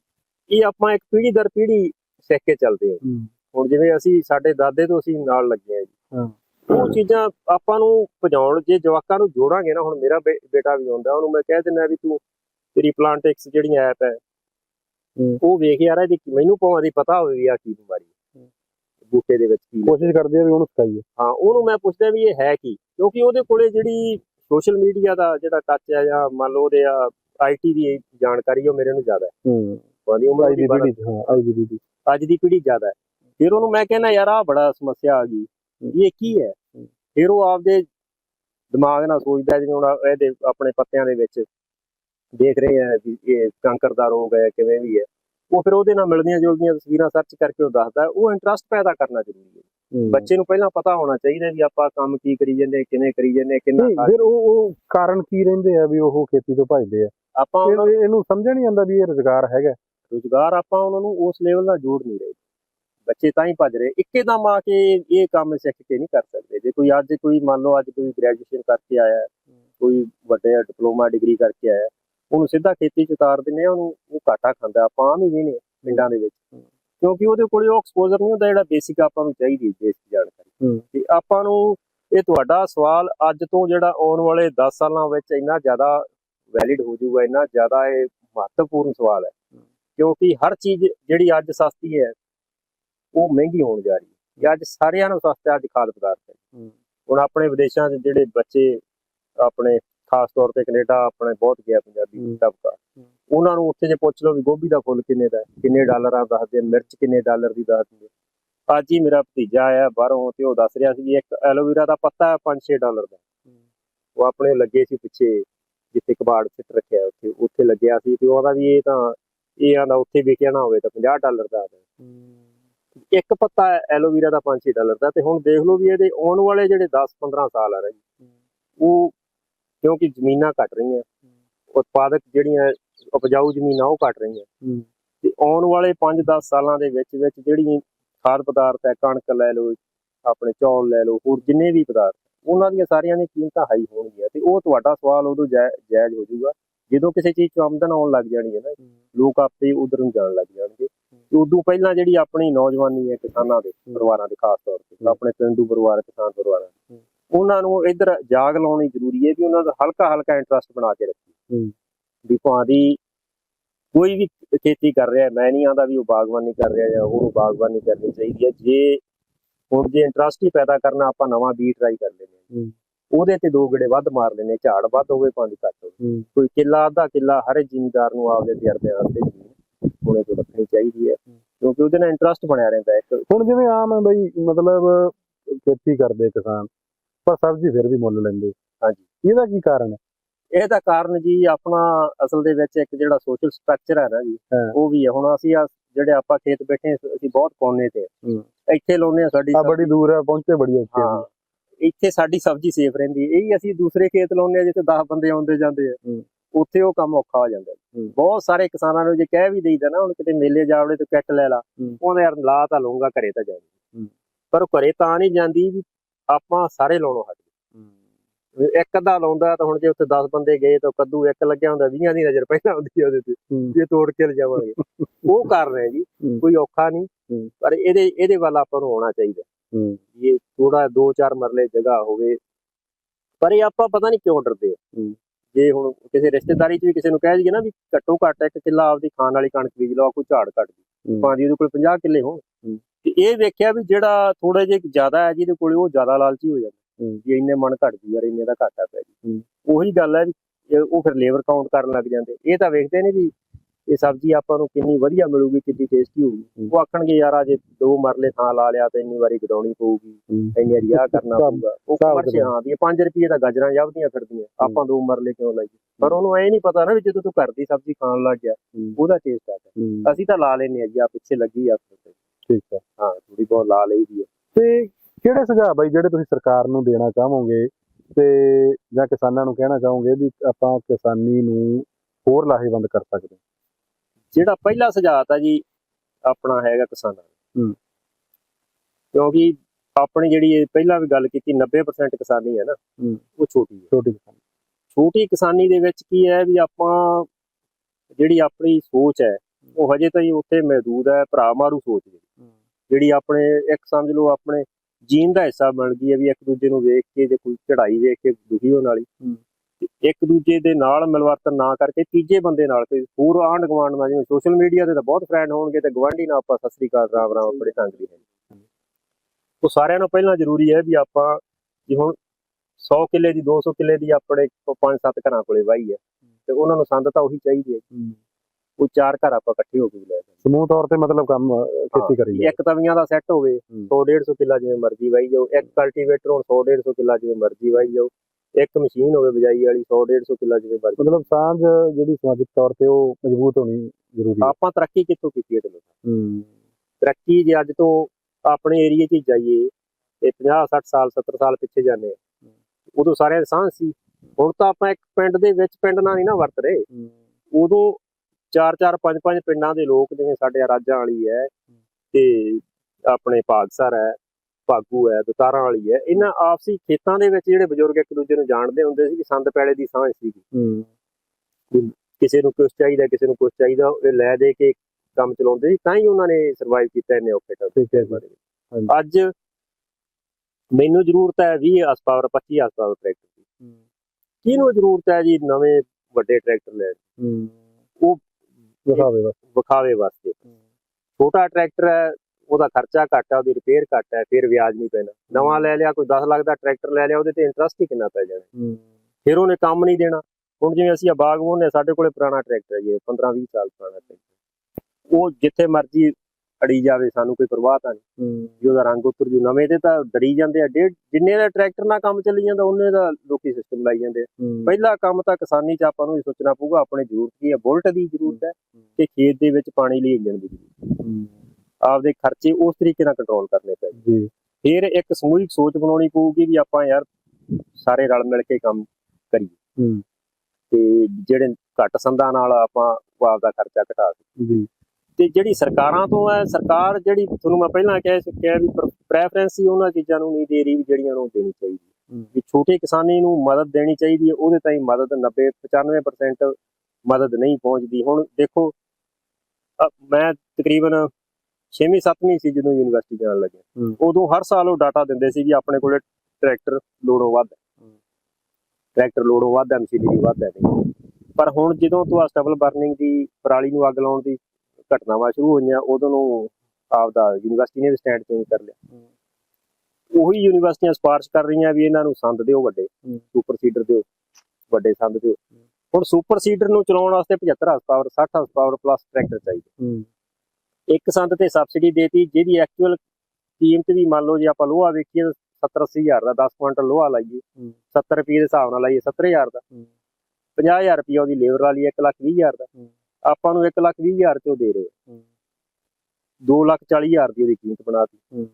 ਇਹ ਆਪਾਂ ਇੱਕ ਪੀੜ੍ਹੀ ਦਰ ਪੀੜ੍ਹੀ ਸਿੱਖ ਕੇ ਚੱਲਦੇ ਹਾਂ ਹੂੰ। ਹੁਣ ਜਿਵੇਂ ਅਸੀਂ ਸਾਡੇ ਦਾਦੇ ਤੋਂ ਅਸੀਂ ਨਾਲ ਲੱਗੇ ਆ ਜੀ। ਹਾਂ। ਉਹ ਚੀਜ਼ਾਂ ਆਪਾਂ ਨੂੰ ਭਜਾਉਣ ਜੇ ਜਵਾਕਾਂ ਨੂੰ ਜੋੜਾਂਗੇ ਨਾ ਹੁਣ ਮੇਰਾ ਬੇਟਾ ਵੀ ਆਉਂਦਾ ਉਹਨੂੰ ਮੈਂ ਕਹਿ ਦਿੰਦਾ ਵੀ ਤੂੰ ਤੇਰੀ ਪਲਾਂਟਿਕਸ ਜਿਹੜੀਆਂ ਐਪ ਹੈ। ਉਹ ਵੇਖ ਯਾਰ ਇਹਦੀ ਮੈਨੂੰ ਭਾਵੇਂ ਦੀ ਪਤਾ ਹੋਵੇ ਵੀ ਆ ਕੀ ਬਿਮਾਰੀ ਹੈ। ਬੂਟੇ ਦੇ ਵਿੱਚ ਕੀ। ਕੋਸ਼ਿਸ਼ ਕਰਦੇ ਆ ਵੀ ਉਹਨੂੰ ਸਿਖਾਈਏ। ਹਾਂ ਉਹਨੂੰ ਮੈਂ ਪੁੱਛਦਾ ਵੀ ਇਹ ਹੈ ਕੀ ਕਿਉਂਕਿ ਉਹਦੇ ਕੋਲੇ ਜਿਹੜੀ ਸੋਸ਼ਲ ਮੀਡੀਆ ਦਾ ਜਿਹੜਾ ਟੱਚ ਹੈ ਜਾਂ ਮੰਨ ਲਓ ਉਹਦੇ ਆ ਆਈਟੀ ਦੀ ਜਾਣਕਾਰੀ ਉਹ ਮੇਰੇ ਨੂੰ ਜ਼ਿਆਦਾ ਹੈ। ਹੂੰ। ਉਹਦੀ ਉਮਰ ਦੀ ਪੀੜ੍ਹੀ ਹਾਂ। ਅੱਜ ਦੀ ਪੀੜ੍ਹੀ ਜ਼ਿਆਦਾ ਹੈ। ਫਿਰ ਉਹਨੂੰ ਮੈਂ ਕਹਿੰਦਾ ਯਾਰ ਆ ਬੜਾ ਸਮੱਸਿਆ ਆ ਗਈ। ਇਹ ਕੀ ਹੈ? ਫਿਰ ਉਹ ਆਪਦੇ ਦਿਮਾਗ ਨਾਲ ਸੋਚਦਾ ਜਿਵੇਂ ਹੁਣ ਇਹਦੇ ਆਪਣੇ ਪੱਤਿਆਂ ਦੇ ਵਿੱਚ ਦੇਖ ਰਹੇ ਆ ਵੀ ਇਹ ਕੰਕਰ ਦਾ ਰੋਗ ਹੈ ਕਿਵੇਂ ਵੀ ਹੈ। ਉਹ ਫਿਰ ਉਹਦੇ ਨਾਲ ਮਿਲਦੀਆਂ ਜੁਲਦੀਆਂ ਤਸਵੀਰਾਂ ਸਰਚ ਕਰਕੇ ਉਹ ਦੱਸਦਾ ਉਹ ਇੰਟਰਸਟ ਪੈਦਾ ਕਰਨਾ ਜ਼ਰੂਰੀ ਹੈ। ਬੱਚੇ ਨੂੰ ਪਹਿਲਾਂ ਪਤਾ ਹੋਣਾ ਚਾਹੀਦਾ ਵੀ ਆਪਾਂ ਕੰਮ ਕੀ ਕਰੀ ਜਾਂਦੇ ਕਿਵੇਂ ਕਰੀ ਜਾਂਦੇ ਕਿੰਨਾ ਫਿਰ ਉਹ ਉਹ ਕਾਰਨ ਕੀ ਰਹਿੰਦੇ ਆ ਵੀ ਉਹ ਖੇਤੀ ਤੋਂ ਭੱਜਦੇ ਆ? ਆਪਾਂ ਇਹਨੂੰ ਸਮਝ ਨਹੀਂ ਆਉਂਦਾ ਵੀ ਇਹ ਰੁਜ਼ਗਾਰ ਹੈਗਾ। ਰੁਜ਼ਗਾਰ ਆਪਾਂ ਉਹਨਾਂ ਨੂੰ ਉਸ ਲੈਵਲ ਨਾਲ ਜੋੜ ਨਹੀਂ ਰਹੇ। ਬੱਚੇ ਤਾਂ ਹੀ ਭੱਜ ਰਹੇ। ਇੱਕੇ ਦਮ ਆ ਕੇ ਇਹ ਕੰਮ ਸਿੱਖ ਕੇ ਨਹੀਂ ਕਰ ਸਕਦੇ। ਜੇ ਕੋਈ ਅੱਜ ਕੋਈ ਮੰਨ ਲਓ ਅੱਜ ਕੋਈ ਗ੍ਰੈਜੂਏਸ਼ਨ ਕਰਕੇ ਆਇਆ ਹੈ, ਕੋਈ ਵੱਡੇ ਡਿਪਲੋਮਾ ਡਿਗਰੀ ਕਰਕੇ ਆਇਆ ਹੈ, ਉਹਨੂੰ ਸਿੱਧਾ ਖੇਤੀ ਚ ਉਤਾਰ ਦਿੰਦੇ ਆ ਉਹਨੂੰ ਉਹ ਘਾਟਾ ਖਾਂਦਾ ਆਪਾਂ ਆਮ ਹੀ ਵੇਨੇ ਪਿੰਡਾਂ ਦੇ ਵਿੱਚ। ਕਿਉਂਕਿ ਉਹਦੇ ਕੋਲੇ ਉਹ ਐਕਸਪੋਜ਼ਰ ਨਹੀਂ ਹੁੰਦਾ ਜਿਹੜਾ ਬੇਸਿਕ ਆਪਾਂ ਨੂੰ ਚਾਹੀਦੀ ਬੇਸਿਕ ਜਾਣਕਾਰੀ। ਹੂੰ। ਤੇ ਆਪਾਂ ਨੂੰ ਇਹ ਤੁਹਾਡਾ ਸਵਾਲ ਅੱਜ ਤੋਂ ਜਿਹੜਾ ਆਉਣ ਵਾਲੇ 10 ਸਾਲਾਂ ਵਿੱਚ ਇੰਨਾ ਜ਼ਿਆਦਾ ਵੈਲਿਡ ਹੋ ਜਾਊਗਾ ਇੰਨਾ ਜ਼ਿਆਦਾ ਇਹ ਮਹੱਤਵਪੂਰਨ ਸਵਾਲ ਹੈ। ਕਿਉਂਕਿ ਹਰ ਚੀਜ਼ ਜਿਹੜੀ ਅੱਜ ਸਸਤੀ ਹੈ ਉਹ ਮਹਿੰਗੀ ਹੋਣ ਜਾ ਰਹੀ ਹੈ। ਕਿ ਅੱਜ ਸਾਰਿਆਂ ਨੂੰ ਸਸਤਾ ਅੱਜ ਖਾਦ ਪਦਾਰਥ ਹੈ। ਹੂੰ। ਹੁਣ ਆਪਣੇ ਵਿਦੇਸ਼ਾਂ 'ਚ ਜਿਹੜੇ ਬੱਚੇ ਆਪਣੇ ਖਾਸ ਤੌਰ ਤੇ ਕੈਨੇਡਾ ਆਪਣੇ ਬਹੁਤ ਗਿਆ ਪੰਜਾਬੀ ਹੂੰ। ਤਬਕਾ। ਉਹਨਾਂ ਨੂੰ ਉੱਥੇ ਜੇ ਪੁੱਛ ਲਓ ਵੀ ਗੋਭੀ ਦਾ ਫੁੱਲ ਕਿੰਨੇ ਦਾ ਹੈ, ਕਿੰਨੇ ਡਾਲਰਾਂ ਦਾ ਦੱਸਦੇ ਆ, ਮਿਰਚ ਕਿੰਨੇ ਡਾਲਰ ਦੀ ਦੱਸਦੇ ਆ। ਅੱਜ ਹੀ ਮੇਰਾ ਭਤੀਜਾ ਆਇਆ ਬਾਹਰੋਂ ਤੇ ਉਹ ਦੱਸ ਰਿਹਾ ਸੀ ਵੀ ਇੱਕ ਐਲੋਵੇਰਾ ਦਾ ਪੱਤਾ ਹੈ 5-6 ਡਾਲਰ ਦਾ। ਉਹ ਆਪਣੇ ਲੱਗੇ ਸੀ ਪਿੱਛੇ ਜਿੱਥੇ ਕਬਾੜ ਫਿੱਟ ਰੱਖਿਆ ਉੱਥੇ ਉੱਥੇ ਲੱਗਿਆ ਸੀ ਤੇ ਉਹਦਾ ਵੀ ਇਹ ਤਾਂ ਇਹ ਆਂਦਾ ਉੱਥੇ ਵਿਕਿਆ ਨਾ ਹੋਵੇ ਤਾਂ 50 ਡਾਲਰ ਦਾ ਆਦਾ ਇੱਕ ਪੱਤਾ ਐਲੋਵੇਰਾ ਦਾ 5-6 ਡਾਲਰ ਦਾ ਤੇ ਹੁਣ ਦੇਖ ਲਓ ਵੀ ਇਹਦੇ ਆਉਣ ਵਾਲੇ ਜਿਹੜੇ 10-15 ਸਾਲ ਆ ਰਹੇ ਉਹ ਕਿਉਂਕਿ ਜ਼ਮੀਨਾਂ ਘਟ ਰਹੀਆਂ ਉਤਪਾਦਕ ਜਿਹੜੀਆਂ ਉਪਜਾਊ ਜ਼ਮੀਨਾਂ ਉਹ ਘਟ ਰਹੀਆਂ। ਤੇ ਆਉਣ ਵਾਲੇ 5-10 ਸਾਲਾਂ ਦੇ ਵਿੱਚ ਵਿੱਚ ਜਿਹੜੀ ਖਾਦ ਪਦਾਰਥ ਹੈ ਕਣਕ ਲੈ ਲਓ ਆਪਣੇ ਚੌਲ ਲੈ ਲਓ ਹੋਰ ਜਿੰਨੇ ਵੀ ਪਦਾਰਥ ਉਹਨਾਂ ਦੀਆਂ ਸਾਰੀਆਂ ਦੀਆਂ ਕੀਮਤਾਂ ਹਾਈ ਹੋਣਗੀਆਂ ਤੇ ਉਹ ਤੁਹਾਡਾ ਸਵਾਲ ਉਦੋਂ ਜਾਇ- ਜਾਇਜ਼ ਹੋ ਜਾਊਗਾ ਜਦੋਂ ਕਿਸੇ ਚੀਜ਼ 'ਚ ਆਮਦਨ ਆਉਣ ਲੱਗ ਜਾਣੀ ਹੈ ਨਾ ਲੋਕ ਆਪੇ ਉਧਰ ਨੂੰ ਜਾਣ ਲੱਗ ਜਾਣਗੇ। ਤੇ ਉਦੋਂ ਪਹਿਲਾਂ ਜਿਹੜੀ ਆਪਣੀ ਨੌਜਵਾਨੀ ਹੈ ਕਿਸਾਨਾਂ ਦੇ ਪਰਿਵਾਰਾਂ ਦੇ ਖਾਸ ਤੌਰ ਤੇ ਆਪਣੇ ਪਿੰਡੂ ਪਰਿਵਾਰ ਕਿਸਾਨ ਪਰਿਵਾਰਾਂ ਉਹਨਾਂ ਨੂੰ ਇੱਧਰ ਜਾਗ ਲਾਉਣੀ ਜ਼ਰੂਰੀ ਹੈ ਵੀ ਉਹਨਾਂ ਦਾ ਹਲਕਾ ਹਲਕਾ ਇੰਟਰਸਟ ਬਣਾ ਕੇ ਰੱਖੀ। ਵੀ ਭਾਂਦੀ ਕੋਈ ਵੀ ਖੇਤੀ ਕਰ ਰਿਹਾ ਹੈ, ਮੈਂ ਨਹੀਂ ਆਂਦਾ ਵੀ ਉਹ ਬਾਗਬਾਨੀ ਕਰ ਰਿਹਾ ਜਾਂ ਉਹਨੂੰ ਬਾਗਬਾਨੀ ਕਰਨੀ ਚਾਹੀਦੀ ਹੈ। ਜੇ ਹੁਣ ਜੇ ਇੰਟਰਸਟ ਹੀ ਪੈਦਾ ਕਰਨਾ ਆਪਾਂ ਨਵਾਂ ਬੀਜ ਟਰਾਈ ਕਰ ਲੈਂਦੇ ਹੂੰ। ਉਹਦੇ ਤੇ ਦੋ ਗੇੜੇ ਵੱਧ ਮਾਰ ਲੈਣੇ ਝਾੜ ਵੱਧ ਹੋਵੇ ਪੰਜ ਘੱਟ ਹੋਵੇ। ਕੋਈ ਕਿੱਲਾ ਅੱਧਾ ਕਿੱਲਾ ਹਰ ਜ਼ਿਮੀਦਾਰ ਨੂੰ ਆਪਦੇ ਤਜਰਬਿਆਂ ਵਾਸਤੇ ਹੁਣੇ ਤੋਂ ਰੱਖਣੀ ਚਾਹੀਦੀ ਹੈ ਕਿਉਂਕਿ ਉਹਦੇ ਨਾਲ ਇੰਟਰਸਟ ਬਣਿਆ ਰਹਿੰਦਾ ਹੈ ਇੱਕ। ਹੁਣ ਜਿਵੇਂ ਆਮ ਹੈ ਬਈ ਮਤਲਬ ਖੇਤੀ ਕਰਦੇ ਕਿਸਾਨ ਪਰ ਸਬਜ਼ੀ ਫਿਰ ਵੀ ਮੁੱਲ ਲੈਂਦੇ। ਹਾਂਜੀ। ਇਹਦਾ ਕੀ ਕਾਰਨ ਹੈ? ਇਹਦਾ ਕਾਰਨ ਜੀ ਆਪਣਾ ਅਸਲ ਦੇ ਵਿੱਚ ਇੱਕ ਜਿਹੜਾ ਸੋਸ਼ਲ ਸਟਰਕਚਰ ਹੈ ਨਾ ਜੀ। ਉਹ ਵੀ ਹੈ। ਹੁਣ ਅਸੀਂ ਆ ਜਿਹੜੇ ਆਪਾਂ ਖੇਤ ਬੈਠੇ ਅਸੀਂ ਬਹੁਤ ਕੋਨੇ ਤੇ। ਇੱਥੇ ਲਾਉਨੇ ਆ ਸਾਡੀ ਬੜੀ ਦੂਰ ਹੈ ਪਹੁੰਚੇ ਬੜੀ ਔਖੀ ਹਾਂ। ਇੱਥੇ ਸਾਡੀ ਸਬਜ਼ੀ ਸੇਫ ਰਹਿੰਦੀ ਹੈ ਇਹੀ ਅਸੀਂ ਦੂਸਰੇ ਖੇਤ ਲਾਉਨੇ ਆ ਜਿੱਥੇ 10 ਬੰਦੇ ਆਉਂਦੇ ਜਾਂਦੇ ਆ। ਉੱਥੇ ਉਹ ਕੰਮ ਔਖਾ ਹੋ ਜਾਂਦਾ। ਬਹੁਤ ਸਾਰੇ ਕਿਸਾਨਾਂ ਨੂੰ ਜੇ ਕਹਿ ਵੀ ਦੇਈਦਾ ਨਾ ਹੁਣ ਕਿਤੇ ਮੇਲੇ ਜਾਵੜੇ ਤੇ ਕਿੱਟ ਲੈ ਲਾ। ਉਹਨੇ ਯਾਰ ਲਾ ਤਾਂ ਲਊਂਗਾ ਘਰੇ ਤਾਂ। ਜਾਊਂਗਾ ਪਰ ਘਰੇ ਤਾਂ ਨਹੀਂ ਜਾਂਦੀ ਵੀ ਆਪਾਂ ਸਾਰੇ ਲਾਉਣੋਂ ਹਟ ਇੱਕ ਅੱਧਾ ਲਾਉਂਦਾ ਤਾਂ ਹੁਣ ਜੇ ਉੱਥੇ 10 ਬੰਦੇ ਗਏ ਤਾਂ ਕੱਦੂ ਇੱਕ ਲੱਗਿਆ ਹੁੰਦਾ 20 ਦੀ ਨਜ਼ਰ ਪਹਿਲਾਂ ਆਉਂਦੀ ਹੈ ਉਹਦੇ ਤੇ। ਜੇ ਤੋੜ ਕੇ ਲਿਜਾਵਾਂਗੇ ਉਹ ਕਰ ਰਹੇ ਜੀ। ਕੋਈ ਔਖਾ ਨਹੀਂ। ਪਰ ਇਹਦੇ ਇਹਦੇ ਵੱਲ ਆਪਾਂ ਨੂੰ ਆਉਣਾ ਚਾਹੀਦਾ ਇਹ ਥੋੜਾ 2-4 ਮਰਲੇ ਜਗ੍ਹਾ ਹੋਵੇ ਪਰ ਇਹ ਆਪਾਂ ਪਤਾ ਨਹੀਂ ਕਿਉਂ ਡਰਦੇ। ਜੇ ਹੁਣ ਕਿਸੇ ਰਿਸ਼ਤੇਦਾਰੀ 'ਚ ਵੀ ਕਿਸੇ ਨੂੰ ਕਹਿ ਦਈਏ ਨਾ ਵੀ ਘੱਟੋ ਘੱਟ ਇੱਕ ਕਿੱਲਾ ਆਪਦੀ ਖਾਣ ਵਾਲੀ ਕਣਕ ਬੀਜ ਲਓ ਕੋਈ ਝਾੜ ਕੱਟ ਦੀ। ਭਾਵੇਂ ਉਹਦੇ ਕੋਲ 50 ਕਿੱਲੇ ਹੋਣ। ਤੇ ਇਹ ਵੇਖਿਆ ਵੀ ਜਿਹੜਾ ਥੋੜੇ ਜਿਹਾ ਜ਼ਿਆਦਾ ਹੈ ਜਿਹਦੇ ਕੋਲੇ ਉਹ ਜ਼ਿਆਦਾ ਲਾਲਚੀ ਹੋ ਜਾਂਦਾ ਵੀ ਇੰਨੇ ਮਨ ਘੱਟ ਗਈ ਯਾਰ ਇੰਨੇ ਦਾ ਘਾਟਾ ਪੈ ਜੀ। ਉਹੀ ਗੱਲ ਹੈ ਵੀ ਉਹ ਫਿਰ ਲੇਬਰ ਕਾਊਂਟ ਕਰਨ ਲੱਗ ਜਾਂਦੇ। ਇਹ ਤਾਂ ਵੇਖਦੇ ਨੇ ਵੀ ਇਹ ਸਬਜ਼ੀ ਆਪਾਂ ਨੂੰ ਕਿੰਨੀ ਵਧੀਆ ਮਿਲੂਗੀ ਕਿੰਨੀ ਟੇਸਟੀ ਹੋਊਗੀ। ਉਹ ਆਖਣਗੇ ਯਾਰ ਆ ਜੇ ਦੋ ਮਰਲੇ ਥਾਂ ਲਾ ਲਿਆ ਤੇ ਇੰਨੀ ਵਾਰੀ ਗਡਾਉਣੀ ਪਊਗੀ। ਇੰਨੀ ਵਾਰੀ ਕਰਨਾ ਪਊਗਾ। ਉਹ ਕਿਤਾਬ। ਹਾਂ ਵੀ 5 ਰੁਪਏ ਤਾਂ ਗਾਜਰਾਂ ਜਬਦੀਆਂ ਫਿਰਦੀਆਂ। ਆਪਾਂ ਦੋ ਮਰਲੇ ਕਿਉਂ ਲਾਈਏ? ਪਰ ਉਹਨੂੰ ਐ ਨਹੀਂ ਪਤਾ ਨਾ ਵੀ ਜਦੋਂ ਤੂੰ ਘਰ ਦੀ ਸਬਜ਼ੀ ਖਾਣ ਲੱਗ ਗਿਆ। ਉਹਦਾ ਟੇਸਟ ਆ ਗਿਆ। ਹੂੰ। ਅਸੀਂ ਤਾਂ ਲਾ ਲੈਨੇ ਆ ਜੀ ਆ ਪਿੱਛੇ ਲੱਗੀ ਆ। ਠੀਕ ਹੈ ਹਾਂ ਥੋੜੀ ਬਹੁਤ ਲਾ ਲਈਦੀ ਹੈ ਤੇ ਕਿਹੜੇ ਸੁਝਾਅ ਬਾਈ ਜਿਹੜੇ ਤੁਸੀਂ ਸਰਕਾਰ ਨੂੰ ਦੇਣਾ ਚਾਹੋਗੇ ਤੇ ਜਾਂ ਕਿਸਾਨਾਂ ਨੂੰ ਕਹਿਣਾ ਚਾਹੋਗੇ ਵੀ ਆਪਾਂ ਕਿਸਾਨੀ ਨੂੰ ਹੋਰ ਲਾਹੇਵੰਦ ਕਰ ਸਕਦੇ ਹਾਂ? ਜਿਹੜਾ ਪਹਿਲਾ ਸੁਝਾਅ ਤਾਂ ਜੀ ਆਪਣਾ ਹੈਗਾ ਕਿਸਾਨਾਂ ਨੂੰ ਹੂੰ। ਕਿਉਂਕਿ ਆਪਣੀ ਜਿਹੜੀ ਇਹ ਪਹਿਲਾਂ ਵੀ ਗੱਲ ਕੀਤੀ 90% ਕਿਸਾਨੀ ਹੈ ਨਾ ਹੂੰ। ਉਹ ਛੋਟੀ ਹੈ ਛੋਟੀ ਕਿਸਾਨ ਛੋਟੀ ਕਿਸਾਨੀ ਦੇ ਵਿੱਚ ਕੀ ਹੈ ਵੀ ਆਪਾਂ ਜਿਹੜੀ ਆਪਣੀ ਸੋਚ ਹੈ ਉਹ ਹਜੇ ਤਾਈਂ ਉੱਥੇ ਮੌਜੂਦ ਹੈ ਭਰਾ ਮਾਰੂ ਸੋਚ ਜਿਹੜੀ ਆਪਣੇ ਇੱਕ ਸਮਝ ਲਓ ਆਪਣੇ ਜੀਨ ਦਾ ਹਿੱਸਾ ਬਣ ਗਈ ਹੈ ਵੀ ਇੱਕ ਦੂਜੇ ਨੂੰ ਵੇਖ ਕੇ ਜੇ ਕੋਈ ਚੜ੍ਹਾਈ ਵੇਖ ਕੇ ਦੁਖੀ ਹੋਣ ਵਾਲੀ। ਤੇ ਇੱਕ ਦੂਜੇ ਦੇ ਨਾਲ ਮਿਲਵਰਤਨ ਨਾ ਕਰਕੇ ਤੀਜੇ ਬੰਦੇ ਨਾਲ ਕੋਈ ਹੋਰ ਆਂਢ ਗੁਆਂਢ ਨਾਲ ਜਿਵੇਂ ਸੋਸ਼ਲ ਮੀਡੀਆ ਤੇ ਤਾਂ ਬਹੁਤ ਫਰੈਂਡ ਹੋਣਗੇ ਤੇ ਗਵਾਂਢੀ ਨਾਲ ਆਪਾਂ ਸਤਿ ਸ੍ਰੀ ਅਕਾਲ ਰਾਮ ਰਾਮ ਬੜੇ ਢੰਗ ਦੀ ਹੈ। ਉਹ ਸਾਰਿਆਂ ਨੂੰ ਪਹਿਲਾਂ ਜ਼ਰੂਰੀ ਹੈ ਵੀ ਆਪਾਂ ਜੇ ਹੁਣ 100 ਕਿੱਲੇ ਦੀ 200 ਕਿੱਲੇ ਦੀ ਆਪਣੇ ਕੋਲ ਪੰਜ ਸੱਤ ਘਰਾਂ ਕੋਲੇ ਵਾਹੀ ਹੈ। ਤੇ ਉਹਨਾਂ ਨੂੰ ਸੰਦ ਤਾਂ ਉਹੀ ਚਾਹੀਦੀ ਹੈ। ਉਹ ਚਾਰ ਘਰ ਆਪਾਂ ਇਕੱਠੇ ਹੋ ਕੇ ਵੀ ਲੈ ਸਕਦੇ ਸਮੂਹ ਤੌਰ ਤੇ ਮਤਲਬ ਕੰਮ ਅਹ, ਖੇਤੀ ਕਰੀ ਹਾਂ। ਇੱਕ ਤਵੀਆਂ ਦਾ ਸੈੱਟ ਹੋਵੇ ਹੂੰ। 100 150 ਕਿੱਲਾ ਜਿਵੇਂ ਮਰਜ਼ੀ ਵਾਹੀ ਜਾਓ। ਇੱਕ ਕਲਟੀਵੇਟਰ ਹੁਣ 100 150 ਕਿੱਲਾ ਜਿਵੇਂ ਮਰਜ਼ੀ ਵਾਹੀ ਜਾਓ। ਇੱਕ ਮਸ਼ੀਨ ਹੋਵੇ ਬਿਜਾਈ ਵਾਲੀ 100 150 ਕਿੱਲਾ ਜਿਵੇਂ ਵਰਗੀ ਮਤਲਬ ਸਾਂਝ ਜਿਹੜੀ ਸਮਾਜਿਕ ਤੌਰ ਤੇ ਉਹ ਮਜ਼ਬੂਤ ਹੋਣੀ ਜ਼ਰੂਰੀ ਹੈ। ਆਪਾਂ ਤਰੱਕੀ ਕਿੱਥੋਂ ਕੀਤੀ ਹੈ? ਹੂੰ। ਤਰੱਕੀ ਜੇ ਅੱਜ ਤੋਂ ਆਪਣੇ ਏਰੀਏ 'ਚ ਹੀ ਜਾਈਏ ਤੇ 50 60 ਸਾਲ 70 ਸਾਲ ਪਿੱਛੇ ਜਾਂਦੇ ਆ ਉਦੋਂ ਸਾਰਿਆਂ ਦੇ ਸਾਂਝ ਸੀ। ਹੁਣ ਤਾਂ ਆਪਾਂ ਇੱਕ ਪਿੰਡ ਦੇ ਵਿੱਚ ਪਿੰਡ ਨਾਲ ਨਹੀਂ ਨਾ ਵਰਤ ਰਹੇ। ਉਦੋਂ ਚਾਰ ਚਾਰ ਪੰਜ ਪੰਜ ਪਿੰਡਾਂ ਦੇ ਲੋਕ ਜਿਵੇਂ ਸਾਡੇ ਰਾਜਾਂ ਵਾਲੀ ਹੈ ਤੇ ਆਪਣੇ ਭਾਗਸਰ ਹੈ ਭਾਗੂ ਹੈ ਦਤਾਰਾਂ ਵਾਲੀ ਹੈ ਇਹਨਾਂ ਆਪਸੀ ਖੇਤਾਂ ਦੇ ਵਿੱਚ ਜਿਹੜੇ ਬਜ਼ੁਰਗ ਇੱਕ ਦੂਜੇ ਨੂੰ ਜਾਣਦੇ ਹੁੰਦੇ ਸੀ ਕਿ ਸੰਦ ਪੈਲੇ ਦੀ ਸਾਂਝ ਸੀ ਹੂੰ। ਕਿਸੇ ਨੂੰ ਕੁਛ ਚਾਹੀਦਾ ਕਿਸੇ ਨੂੰ ਕੁਛ ਚਾਹੀਦਾ ਇਹ ਲੈ ਦੇ ਕੇ ਕੰਮ ਚਲਾਉਂਦੇ ਸੀ ਤਾਂ ਹੀ ਉਹਨਾਂ ਨੇ ਸਰਵਾਈਵ ਕੀਤਾ ਇੰਨੇ ਔਖੇ ਟਾਈਮ। ਅੱਜ ਮੈਨੂੰ ਜ਼ਰੂਰਤ ਹੈ 20 ਹਸਪਾਵਰ 25 ਹਸਪਾਵਰ ਟਰੈਕਟਰ ਦੀ। ਕਿਹਨੂੰ ਜ਼ਰੂਰਤ ਹੈ ਜੀ ਨਵੇਂ ਵੱਡੇ ਟਰੈਕਟਰ ਲੈਣ ਉਹ ਦਿਖਾਵੇ ਬਸ। ਵਿਖਾਵੇ ਵਾਸਤੇ। ਛੋਟਾ ਟਰੈਕਟਰ ਹੈ ਉਹਦਾ ਖਰਚਾ ਘੱਟ ਹੈ ਉਹਦੀ ਰਿਪੇਅਰ ਘੱਟ ਹੈ ਫਿਰ ਵਿਆਜ ਨਹੀਂ ਪੈਣਾ। ਨਵਾਂ ਲੈ ਲਿਆ ਕੋਈ 10 ਲੱਖ ਦਾ ਟਰੈਕਟਰ ਲੈ ਲਿਆ ਉਹਦੇ ਤੇ ਇੰਟਰਸਟ ਹੀ ਕਿੰਨਾ ਪੈ ਜਾਣਾ। ਫਿਰ ਉਹਨੇ ਕੰਮ ਨਹੀਂ ਦੇਣਾ। ਹੁਣ ਜਿਵੇਂ ਅਸੀਂ ਆ ਬਾਗਵਾਨ ਨੇ ਸਾਡੇ ਕੋਲੇ ਪੁਰਾਣਾ ਟਰੈਕਟਰ ਹੈ ਜੀ 15 20 ਸਾਲ ਪੁਰਾਣਾ ਟਰੈਕਟਰ। ਉਹ ਜਿੱਥੇ ਮਰਜ਼ੀ ਅੜੀ ਜਾਵੇ ਸਾਨੂੰ ਕੋਈ ਪਰਵਾਹ ਤਾਂ ਨਹੀਂ। ਜੇ ਉਹਦਾ ਰੰਗ ਉਤਰ ਜੂ ਨਵੇਂ ਤੇ ਤਾਂ ਡਰੀ ਜਾਂਦੇ ਆ ਡੇਢ ਜਿੰਨੇ ਦਾ ਟਰੈਕਟਰ ਨਾਲ ਕੰਮ ਚੱਲੀ ਜਾਂਦਾ ਉਹਨੇ ਦਾ ਲੋਕੀ ਸਿਸਟਮ ਲਾਈ ਜਾਂਦੇ ਪਹਿਲਾ ਕੰਮ ਤਾਂ ਕਿਸਾਨੀ ਚ ਆਪਾਂ ਨੂੰ ਇਹ ਸੋਚਣਾ ਪਊਗਾ ਆਪਣੇ ਜ਼ਰੂਰਤ ਕੀ ਹੈ ਬੁਲਟ ਦੀ ਜ਼ਰੂਰਤ ਹੈ ਤੇ ਖੇਤ ਦੇ ਵਿੱਚ ਪਾਣੀ ਲਈ ਇੰਜਣ ਦੀ ਜ਼ਰੂਰਤ ਹੈ। ਆਪਦੇ ਖਰਚੇ ਉਸ ਤਰੀਕੇ ਨਾਲ ਕੰਟਰੋਲ ਕਰਨੇ ਪੈਣ ਜੀ। ਫਿਰ ਇੱਕ ਸਮੂਹਿਕ ਸੋਚ ਬਣਾਉਣੀ ਪਊਗੀ ਵੀ ਆਪਾਂ ਯਾਰ ਸਾਰੇ ਰਲ ਮਿਲ ਕੇ ਕੰਮ ਕਰੀਏ। ਤੇ ਜਿਹੜੇ ਘੱਟ ਸੰਦਾਂ ਨਾਲ ਆਪਾਂ ਆਪਦਾ ਖਰਚਾ ਘਟਾ ਸਕੀਏ। ਜੀ। ਤੇ ਜਿਹੜੀ ਸਰਕਾਰਾਂ ਤੋਂ ਹੈ ਸਰਕਾਰ ਜਿਹੜੀ ਤੁਹਾਨੂੰ ਮੈਂ ਪਹਿਲਾਂ ਕਹਿ ਚੁੱਕਿਆ ਵੀ ਪ੍ਰੈਫਰੈਂਸ ਹੀ ਉਹਨਾਂ ਚੀਜ਼ਾਂ ਨੂੰ ਨਹੀਂ ਦੇ ਰਹੀ ਜਿਹੜੀਆਂ ਨੂੰ ਦੇਣੀ ਚਾਹੀਦੀ। ਵੀ ਛੋਟੇ ਕਿਸਾਨੀ ਨੂੰ ਮਦਦ ਦੇਣੀ ਚਾਹੀਦੀ ਹੈ ਉਹਦੇ ਤਾਈਂ ਮਦਦ 90 95% ਮਦਦ ਨਹੀਂ ਪਹੁੰਚਦੀ ਹੁਣ ਦੇਖੋ ਮੈਂ ਤਕਰੀਬਨ 6ਵੀਂ 7ਵੀਂ ਸੀ ਜਦੋਂ ਯੂਨੀਵਰਸਿਟੀ ਜਾਣ ਲੱਗਿਆ। ਉਦੋਂ ਹਰ ਸਾਲ ਉਹ ਡਾਟਾ ਦਿੰਦੇ ਸੀ ਵੀ ਆਪਣੇ ਕੋਲੇ ਟਰੈਕਟਰ ਲੋੜੋਂ ਵੱਧ ਟਰੈਕਟਰ ਲੋੜੋਂ ਵੱਧ ਹੈ ਮਸ਼ੀਨਰੀ ਵੱਧ ਹੈ। ਪਰ ਹੁਣ ਜਦੋਂ ਤੋਂ ਆ ਸਟਬਲ ਬਰਨਿੰਗ ਦੀ ਪਰਾਲੀ ਨੂੰ ਅੱਗ ਲਾਉਣ ਦੀ ਘਟਨਾਵਾਂ ਸ਼ੁਰੂ ਹੋਈਆਂ ਉਦੋਂ ਨੂੰ ਆਪਦਾ ਯੂਨੀਵਰਸਿਟੀ ਨੇ ਵੀ ਸਟੈਂਡ ਚੇਂਜ ਕਰ ਲਿਆ ਉਹੀ ਯੂਨੀਵਰਸਿਟੀਆਂ ਸਿਫਾਰਿਸ਼ ਕਰ ਰਹੀਆਂ ਵੀ ਇਹਨਾਂ ਨੂੰ ਸੰਦ ਦਿਓ ਵੱਡੇ। ਸੁਪਰ ਸੀਡਰ ਦਿਓ ਵੱਡੇ ਸੰਦ ਦਿਓ ਹੁਣ ਸੁਪਰ ਸੀਡਰ ਨੂੰ ਚਲਾਉਣ ਵਾਸਤੇ 75 ਹਸਪਾਵਰ 60 ਹਸਪਾਵਰ ਪਲੱਸ ਟਰੈਕਟਰ ਚਾਹੀਦਾ ਇੱਕ ਸੰਦ ਤੇ ਸਬਸਿਡੀ ਦੇਤੀ ਜਿਹਦੀ ਐਕਚੁਅਲ ਕੀਮਤ ਵੀ ਮੰਨ ਲਓ ਜੇ ਆਪਾਂ ਲੋਹਾ ਵੇਖੀਏ 70 80 ਹਜ਼ਾਰ ਦਾ 10 ਕੁਇੰਟਲ ਲੋਹਾ ਲਾਈਏ ਹੂੰ। 70 ਰੁਪਏ ਦੇ ਹਿਸਾਬ ਨਾਲ ਲਾਈਏ 70000 ਦਾ ਹੂੰ। 50000 ਰੁਪਏ ਉਹਦੀ ਲੇਬਰ ਵਾਲੀ 1 ਲੱਖ 20 ਹਜ਼ਾਰ ਦਾ ਹੂੰ। ਆਪਾਂ ਨੂੰ 1 ਲੱਖ 20 ਹਜ਼ਾਰ ਚ ਉਹ ਦੇ ਰਹੇ ਹੂੰ। 2 ਲੱਖ 40 ਹਜ਼ਾਰ ਦੀ ਉਹਦੀ ਕੀਮਤ ਬਣਾਤੀ ਹੂੰ।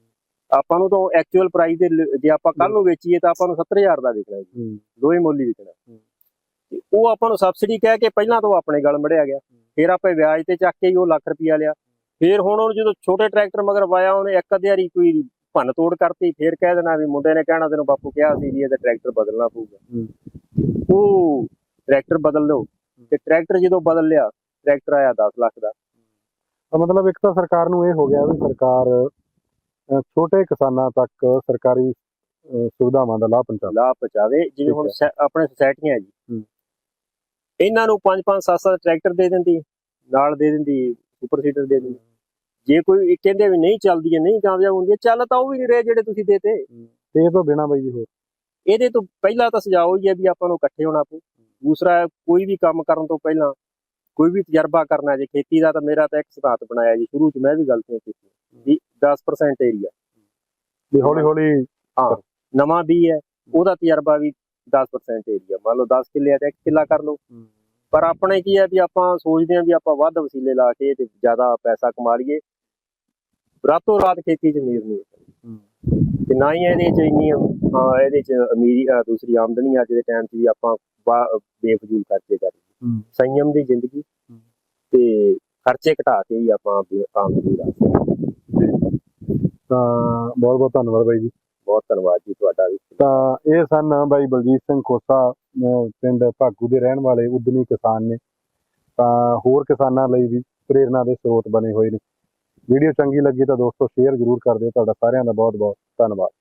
ਆਪਾਂ ਨੂੰ ਤਾਂ ਐਕਚੁਅਲ ਪ੍ਰਾਈਸ ਦੇ ਜੇ ਆਪਾਂ ਕੱਲ ਨੂੰ ਵੇਚੀਏ ਤਾਂ ਆਪਾਂ ਨੂੰ 70000 ਦਾ ਵਿਕਣਾ ਜੀ। ਹੂੰ। ਦੋਵੇਂ ਮੁੱਲ ਹੀ ਵਿਕਣਾ। ਤੇ ਉਹ ਆਪਾਂ ਨੂੰ ਸਬਸਿਡੀ ਕਹਿ ਕੇ ਪਹਿਲਾਂ ਤੋਂ ਆਪਣੇ ਗਲ ਮੜਿਆ ਗਿਆ। ਫਿਰ ਆਪਾਂ ਵਿਆਜ ਤੇ ਚੱਕ ਕੇ ਹੀ ਉਹ ਲੱਖ ਰੁਪਇਆ ਲਿਆ। ਫਿਰ ਹੁਣ ਉਹ ਜਦੋਂ ਛੋਟੇ ਟਰੈਕਟਰ ਮਗਰ ਵਾਇਆ ਉਹਨੇ ਇੱਕ ਅੱਧੇ ਵਾਰੀ ਕੋਈ ਭੰਨ ਤੋੜ ਕਰਤੀ। ਫਿਰ ਕਹਿ ਦੇਣਾ ਵੀ ਮੁੰਡੇ ਨੇ ਕਹਿਣਾ ਤੈਨੂੰ ਬਾਪੂ ਕਿਹਾ ਸੀ ਵੀ ਇਹਦਾ ਟਰੈਕਟਰ ਬਦਲਣਾ ਪਊਗਾ। ਉਹ ਟਰੈਕਟਰ ਬਦਲ ਲਓ ਤੇ ਟਰੈਕਟਰ ਜਦੋਂ ਬਦਲ ਲਿਆ ਟਰੈਕਟਰ ਆਇਆ 10 ਲੱਖ ਦਾ। ਤਾਂ ਮਤਲਬ ਇੱਕ ਤਾਂ ਸਰਕਾਰ ਨੂੰ ਇਹ ਹੋ ਗਿਆ ਵੀ ਸਰਕਾਰ ਛੋਟੇ ਕਿਸਾਨਾਂ ਤੱਕ ਸਰਕਾਰੀ ਸੁਵਿਧਾਵਾਂ ਦਾ ਲਾਭ ਪਹੁੰਚਾਉਂਦੀ ਲਾਭ ਪਹੁੰਚਾਵੇ। ਜਿਵੇਂ ਹੁਣ ਸੈ- ਆਪਣੇ ਸੁਸਾਇਟੀਆਂ ਹੈ ਜੀ। ਹੂੰ। ਇਹਨਾਂ ਨੂੰ 5-5 7-7 ਟਰੈਕਟਰ ਦੇ ਦਿੰਦੀ ਨਾਲ ਦੇ ਦਿੰਦੀ ਸੁਪਰ ਸੀਡਰ ਦੇ ਦਿੰਦੀ। ਜੇ ਕੋਈ ਇਹ ਕਹਿੰਦੇ ਵੀ ਨਹੀਂ ਚੱਲਦੀ ਹੈ ਨਹੀਂ ਕਾਮਯਾਬ ਹੁੰਦੀ ਹੈ ਚੱਲ ਤਾਂ ਉਹ ਵੀ ਨਹੀਂ ਰਹੇ ਜਿਹੜੇ ਤੁਸੀਂ ਦੇਤੇ। ਤੇ ਇਹ ਤੋਂ ਬਿਨਾਂ ਬਾਈ ਜੀ ਹੋਰ। ਇਹਦੇ ਤੋਂ ਪਹਿਲਾਂ ਤਾਂ ਸੁਝਾਅ ਹੀ ਹੈ ਵੀ ਆਪਾਂ ਨੂੰ ਇਕੱਠੇ ਹੋਣਾ ਪਊ। ਦੂਸਰਾ ਕੋਈ ਵੀ ਕੰਮ ਕਰਨ ਤੋਂ ਪਹਿਲਾਂ ਕੋਈ ਵੀ ਤਜਰਬਾ ਕਰਨਾ ਜੇ ਖੇਤੀ ਦਾ ਤਾਂ ਮੇਰਾ ਤਾਂ ਇੱਕ ਸਿਧਾਂਤ ਬਣਾਇਆ ਜੀ ਸ਼ੁਰੂ 'ਚ ਮੈਂ ਵੀ ਗਲਤੀਆਂ ਕੀਤੀਆਂ ਵੀ 10% ਏਰੀਆ ਵੀ ਹੌਲੀ ਹੌਲੀ ਨਵਾਂ ਵੀ ਹੈ ਉਹਦਾ ਤਜਰਬਾ ਵੀ 10% ਏਰੀਆ ਮੰਨ ਲਓ 10 ਕਿੱਲੇ ਆ ਤਾਂ 1 ਕਿੱਲਾ ਕਰ ਲਓ। ਪਰ ਆਪਣੇ ਕੀ ਹੈ ਵੀ ਆਪਾਂ ਸੋਚਦੇ ਹਾਂ ਵੀ ਆਪਾਂ ਵੱਧ ਵਸੀਲੇ ਲਾ ਕੇ ਤੇ ਜ਼ਿਆਦਾ ਪੈਸਾ ਕਮਾ ਲਈਏ। ਰਾਤੋਂ ਰਾਤ ਖੇਤੀ 'ਚ ਅਮੀਰ ਨਹੀਂ ਹੋ। ਸਕਦੇ। ਤੇ ਨਾ ਹੀ ਇਹਦੇ 'ਚ ਇੰਨੀ ਹਾਂ, ਇਹਦੇ 'ਚ ਅਮੀਰੀ ਦੂਸਰੀ ਆਮਦਨੀ ਅੱਜ ਦੇ ਟਾਈਮ 'ਚ ਵੀ ਆਪਾਂ ਬੇਫਜ਼ੂਲ ਖਰਚੇ ਕਰ ਰਹੇ ਹੂੰ। ਸੰਯਮ ਦੀ ਜ਼ਿੰਦਗੀ ਤੇ ਖਰਚੇ ਘਟਾ ਕੇ ਹੀ ਆਪਾਂ ਆਮਦਨੀ ਸਕਦੇ ਤਾਂ ਬਹੁਤ ਬਹੁਤ ਧੰਨਵਾਦ ਬਾਈ ਜੀ। ਬਹੁਤ ਧੰਨਵਾਦ ਜੀ ਤੁਹਾਡਾ ਵੀ। ਤਾਂ ਇਹ ਸਨ ਬਾਈ ਬਲਜੀਤ ਸਿੰਘ ਖੋਸਾ ਪਿੰਡ ਭਾਗੂ ਦੇ ਰਹਿਣ ਵਾਲੇ ਉਦਮੀ ਕਿਸਾਨ ਨੇ। ਤਾਂ ਹੋਰ ਕਿਸਾਨਾਂ ਲਈ ਵੀ ਪ੍ਰੇਰਣਾ ਦੇ ਸਰੋਤ ਬਣੇ ਹੋਏ ਨੇ। ਵੀਡੀਓ ਚੰਗੀ ਲੱਗੀ ਤਾਂ ਦੋਸਤੋ ਸ਼ੇਅਰ ਜ਼ਰੂਰ ਕਰ ਦਿਓ। ਤੁਹਾਡਾ ਸਾਰਿਆਂ ਦਾ ਬਹੁਤ ਬਹੁਤ ਧੰਨਵਾਦ